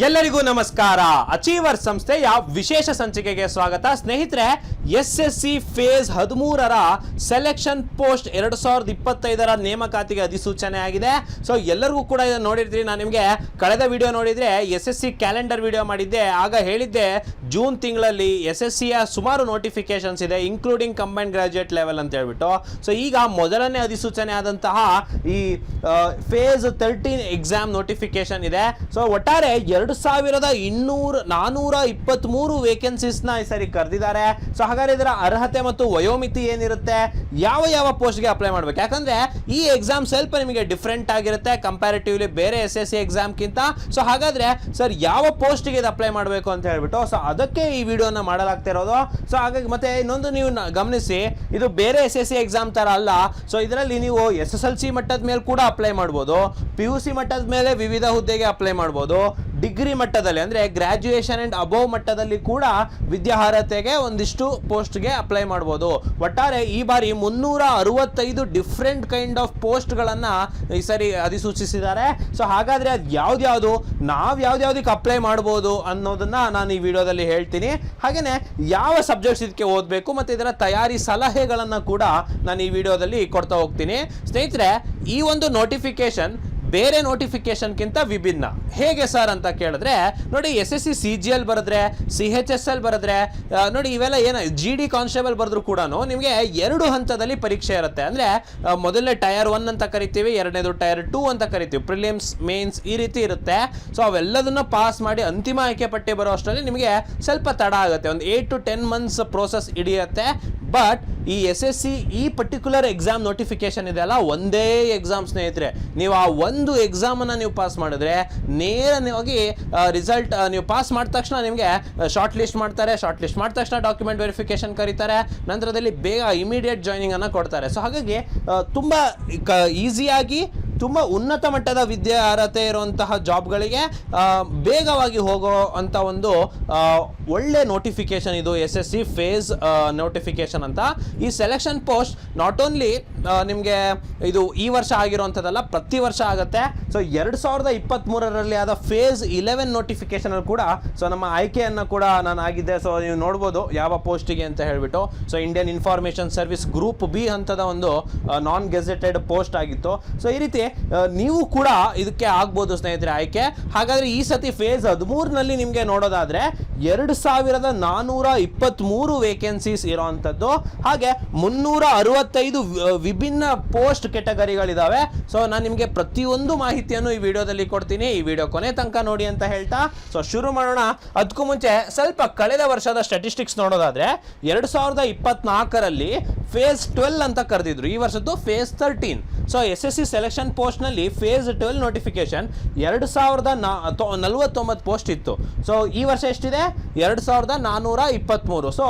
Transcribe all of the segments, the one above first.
ಎಲ್ಲರಿಗೂ ನಮಸ್ಕಾರ. ಅಚೀವರ್ ಸಂಸ್ಥೆಯ ವಿಶೇಷ ಸಂಚಿಕೆಗೆ ಸ್ವಾಗತ. ಸ್ನೇಹಿತರೆ ಎಸ್ ಎಸ್ ಸಿ ಫೇಸ್ ಹದಿಮೂರರ ಸೆಲೆಕ್ಷನ್ ಪೋಸ್ಟ್ ಎರಡು ಸಾವಿರದ ಇಪ್ಪತ್ತೈದರ ನೇಮಕಾತಿಗೆ ಅಧಿಸೂಚನೆ ಆಗಿದೆ ಸೊ ಎಲ್ಲರಿಗೂ ಕೂಡ ಇದನ್ನು ನೋಡಿರ್ತೀರಿ. ನಾನು ನಿಮಗೆ ಕಳೆದ ವಿಡಿಯೋ ನೋಡಿದರೆ S S C calendar video ಮಾಡಿದ್ದೆ. ಆಗ ಹೇಳಿದ್ದೆ, ಜೂನ್ ತಿಂಗಳಲ್ಲಿ ಎಸ್ ಎಸ್ ಸಿಯ ಸುಮಾರು ನೋಟಿಫಿಕೇಶನ್ಸ್ ಇದೆ ಇನ್ಕ್ಲೂಡಿಂಗ್ ಕಂಬೈನ್ ಗ್ರಾಜ್ಯುಯೇಟ್ ಲೆವೆಲ್ ಅಂತ ಹೇಳ್ಬಿಟ್ಟು. ಸೊ ಈಗ ಮೊದಲನೇ ಅಧಿಸೂಚನೆ ಆದಂತಹ ಈ ಫೇಸ್ ತರ್ಟೀನ್ ಎಕ್ಸಾಮ್ ನೋಟಿಫಿಕೇಶನ್ ಇದೆ. ಸೊ ಒಟ್ಟಾರೆ ಎರಡು ಸಾವಿರದ ಇನ್ನೂರ, ನಾನೂರ ಇಪ್ಪತ್ತ್ಮೂರು ವೇಕೆನ್ಸೀಸ್ನ ಈ ಸರಿ ಕರೆದಿದ್ದಾರೆ. ಸೊ ಹಾಗಾದ್ರೆ ಇದರ ಅರ್ಹತೆ ಮತ್ತು ವಯೋಮಿತಿ ಏನಿರುತ್ತೆ? ಯಾವ ಯಾವ ಪೋಸ್ಟ್ಗೆ ಅಪ್ಲೈ ಮಾಡಬೇಕು? ಯಾಕಂದ್ರೆ ಈ ಎಕ್ಸಾಮ್ ಸ್ವಲ್ಪ ನಿಮಗೆ ಡಿಫ್ರೆಂಟ್ ಆಗಿರುತ್ತೆ ಕಂಪ್ಯಾರಿಟಿವ್ಲಿ ಬೇರೆ ಎಸ್ ಎಸ್ ಸಿ ಎಕ್ಸಾಮ್ಗಿಂತ ಸೊ ಹಾಗಾದ್ರೆ ಸರ್ ಯಾವ ಪೋಸ್ಟ್ಗೆ ಇದು ಅಪ್ಲೈ ಮಾಡಬೇಕು ಅಂತ ಹೇಳ್ಬಿಟ್ಟು ಸೊ ಅದಕ್ಕೆ ಈ ವಿಡಿಯೋನ ಮಾಡಲಾಗ್ತಿರೋದು ಸೊ ಹಾಗಾಗಿ ಮತ್ತೆ ಇನ್ನೊಂದು ನೀವು ಗಮನಿಸಿ, ಇದು ಬೇರೆ ಎಸ್ ಎಸ್ ಸಿ ಎಕ್ಸಾಮ್ ತರ ಅಲ್ಲ. ಸೊ ಇದರಲ್ಲಿ ನೀವು ಎಸ್ ಎಸ್ ಎಲ್ ಸಿ ಮಟ್ಟದ ಮೇಲೆ ಕೂಡ ಅಪ್ಲೈ ಮಾಡ್ಬೋದು. ಪಿ ಯು ಸಿ ಮಟ್ಟದ ಮೇಲೆ ವಿವಿಧ ಹುದ್ದೆಗೆ ಅಪ್ಲೈ ಮಾಡ್ಬೋದು. ಡಿಗ್ರಿ ಮಟ್ಟದಲ್ಲಿ, ಅಂದ್ರೆ ಗ್ರ್ಯಾಜುಯೇಷನ್ ಅಂಡ್ ಅಬೋವ್ ಮಟ್ಟದಲ್ಲಿ ಕೂಡ ವಿದ್ಯಾರ್ಹತೆಗೆ ಒಂದಿಷ್ಟು ಪೋಸ್ಟ್ಗೆ ಅಪ್ಲೈ ಮಾಡ್ಬೋದು. ಒಟ್ಟಾರೆ ಈ ಬಾರಿ ಮುನ್ನೂರ ಅರವತ್ತೈದು ಡಿಫ್ರೆಂಟ್ ಕೈಂಡ್ ಆಫ್ ಪೋಸ್ಟ್ಗಳನ್ನು ಈ ಸರಿ ಅಧಿಸೂಚಿಸಿದ್ದಾರೆ. ಸೊ ಹಾಗಾದ್ರೆ ಅದು ಯಾವ್ದ್ಯಾವುದು, ನಾವು ಯಾವ್ದ್ಯಾವ್ದಕ್ಕೆ ಅಪ್ಲೈ ಮಾಡ್ಬೋದು ಅನ್ನೋದನ್ನ ನಾನು ಈ ವಿಡಿಯೋದಲ್ಲಿ ಹೇಳ್ತೀನಿ. ಹಾಗೆಯೇ ಯಾವ ಸಬ್ಜೆಕ್ಟ್ಸ್ ಇದಕ್ಕೆ ಓದಬೇಕು ಮತ್ತೆ ಇದರ ತಯಾರಿ ಸಲಹೆಗಳನ್ನು ಕೂಡ ನಾನು ಈ ವಿಡಿಯೋದಲ್ಲಿ ಕೊಡ್ತಾ ಹೋಗ್ತೀನಿ. ಸ್ನೇಹಿತರೆ, ಈ ಒಂದು ನೋಟಿಫಿಕೇಶನ್ ಬೇರೆ ನೋಟಿಫಿಕೇಷನ್ಗಿಂತ ವಿಭಿನ್ನ. ಹೇಗೆ ಸರ್ ಅಂತ ಕೇಳಿದ್ರೆ, ನೋಡಿ S S C C G L ಬರೆದ್ರೆ ಸಿ ಎಚ್ ಎಸ್ ಎಲ್ ಬರೆದ್ರೆ ನೋಡಿ ಇವೆಲ್ಲ ಏನು ಜಿ ಡಿ ಕಾನ್ಸ್ಟೇಬಲ್ ಬರೆದ್ರು ಕೂಡ ನಿಮಗೆ ಎರಡು ಹಂತದಲ್ಲಿ ಪರೀಕ್ಷೆ ಇರುತ್ತೆ. ಅಂದರೆ ಮೊದಲನೇ ಟಯರ್ ಒನ್ ಅಂತ ಕರಿತೀವಿ, ಎರಡನೇದು ಟಯರ್ ಟೂ ಅಂತ ಕರಿತೀವಿ. ಪ್ರಿಲಿಮ್ಸ್ ಮೇನ್ಸ್ ಈ ರೀತಿ ಇರುತ್ತೆ. ಸೊ ಅವೆಲ್ಲದನ್ನ ಪಾಸ್ ಮಾಡಿ ಅಂತಿಮ ಆಯ್ಕೆ ಪಟ್ಟಿ ಬರೋ ಅಷ್ಟರಲ್ಲಿ ನಿಮಗೆ ಸ್ವಲ್ಪ ತಡ ಆಗುತ್ತೆ. ಒಂದು eight to ten months process ಹಿಡಿಯುತ್ತೆ. ಬಟ್ ಈ ಎಸ್ ಎಸ್ ಸಿ ಈ ಪರ್ಟಿಕ್ಯುಲರ್ ಎಕ್ಸಾಮ್ ನೋಟಿಫಿಕೇಶನ್ ಇದೆಯಲ್ಲ ಒಂದೇ ಎಕ್ಸಾಮ್ ಸ್ನೇಹಿತರೆ. ನೀವು ಆ ಒಂದು ಎಕ್ಸಾಮನ್ನು ನೀವು ಪಾಸ್ ಮಾಡಿದ್ರೆ, ನೇರವಾಗಿ ರಿಸಲ್ಟ್ ನೀವು ಪಾಸ್ ಮಾಡಿದ ತಕ್ಷಣ ನಿಮಗೆ ಶಾರ್ಟ್ ಲಿಸ್ಟ್ ಮಾಡ್ತಾರೆ. ಶಾರ್ಟ್ ಲಿಸ್ಟ್ ಮಾಡಿದ ತಕ್ಷಣ ಡಾಕ್ಯುಮೆಂಟ್ ವೆರಿಫಿಕೇಶನ್ ಕರೀತಾರೆ. ನಂತರದಲ್ಲಿ ಬೇಗ ಇಮಿಡಿಯೇಟ್ ಜಾಯ್ನಿಂಗನ್ನು ಕೊಡ್ತಾರೆ. ಸೊ ಹಾಗಾಗಿ ತುಂಬ, ಕ ಈಸಿಯಾಗಿ ತುಂಬ ಉನ್ನತ ಮಟ್ಟದ ವಿದ್ಯೆ ಅರ್ಹತೆ ಇರುವಂತಹ ಜಾಬ್ಗಳಿಗೆ ಬೇಗವಾಗಿ ಹೋಗೋ ಅಂತ ಒಂದು ಒಳ್ಳೆ ನೋಟಿಫಿಕೇಶನ್ ಇದು, S S C phase notification ಅಂತ. ಈ ಸೆಲೆಕ್ಷನ್ ಪೋಸ್ಟ್ ನಾಟ್ ಓನ್ಲಿ ನಿಮಗೆ ಇದು ಈ ವರ್ಷ ಆಗಿರುವಂಥದ್ದಲ್ಲ, ಪ್ರತಿ ವರ್ಷ ಆಗುತ್ತೆ. ಸೊ ಎರಡು ಸಾವಿರದ ಇಪ್ಪತ್ತ್ಮೂರರಲ್ಲಿ ಆದ ಫೇಸ್ ಇಲೆವೆನ್ ನೋಟಿಫಿಕೇಶನಲ್ಲಿ ಕೂಡ ಸೊ ನಮ್ಮ ಆಯ್ಕೆಯನ್ನು ಕೂಡ ನಾನು ಆಗಿದ್ದೆ. ಸೊ ನೀವು ನೋಡ್ಬೋದು ಯಾವ ಪೋಸ್ಟಿಗೆ ಅಂತ ಹೇಳಿಬಿಟ್ಟು. So Indian information service group B ಹಂತದ ಒಂದು ನಾನ್ ಗೆಜೆಟೆಡ್ ಪೋಸ್ಟ್ ಆಗಿತ್ತು. ಸೊ ಈ ರೀತಿ ನೀವು ಕೂಡ ಇದಕ್ಕೆ ಆಗ್ಬೋದು ಸ್ನೇಹಿತರೆ ಆಯ್ಕೆ. ಹಾಗಾದ್ರೆ ಈ ಸತಿ ಫೇಸ್ ಹದಿಮೂರಿನಲ್ಲಿ ನಿಮಗೆ ನೋಡೋದಾದ್ರೆ ಎರಡು ಸಾವಿರದ ನಾನೂರ ಇಪ್ಪತ್ತ್ಮೂರು ವೇಕೆನ್ಸೀಸ್ ಇರೋವಂಥದ್ದು. ಹಾಗೆ ಮುನ್ನೂರ ಅರವತ್ತೈದು ವಿಭಿನ್ನ ಪೋಸ್ಟ್ ಕೆಟಗರಿಗಳಿದ್ದಾವೆ ಸೊ ನಾನು ನಿಮಗೆ ಪ್ರತಿಯೊಂದು ಮಾಹಿತಿಯನ್ನು ಈ ವಿಡಿಯೋದಲ್ಲಿ ಕೊಡ್ತೀನಿ. ಈ ವಿಡಿಯೋ ಕೊನೆ ತನಕ ನೋಡಿ ಅಂತ ಹೇಳ್ತಾ. ಸೊ ಶುರು ಮಾಡೋಣ. ಅದಕ್ಕೂ ಮುಂಚೆ ಸ್ವಲ್ಪ ಕಳೆದ ವರ್ಷದ ಸ್ಟಾಟಿಸ್ಟಿಕ್ಸ್ ನೋಡೋದಾದ್ರೆ ಎರಡು ಸಾವಿರದ ಇಪ್ಪತ್ನಾಲ್ಕರಲ್ಲಿ ಫೇಸ್ ಟ್ವೆಲ್ ಅಂತ ಕರೆದಿದ್ರು. ಈ ವರ್ಷದ್ದು phase thirteen so S S C selection ಪೋಸ್ಟ್ನಲ್ಲಿ ಫೇಸ್ ಟ್ವೆಲ್ ನೋಟಿಫಿಕೇಶನ್ ಎರಡು ಸಾವಿರದ ನಾ ನಲವತ್ತೊಂಬತ್ತು ಪೋಸ್ಟ್ ಇತ್ತು. ಸೊ ಈ ವರ್ಷ ಎಷ್ಟಿದೆ? ಎರಡು ಸಾವಿರದ ನಾನ್ನೂರ ಇಪ್ಪತ್ತ್ಮೂರು ಸೊ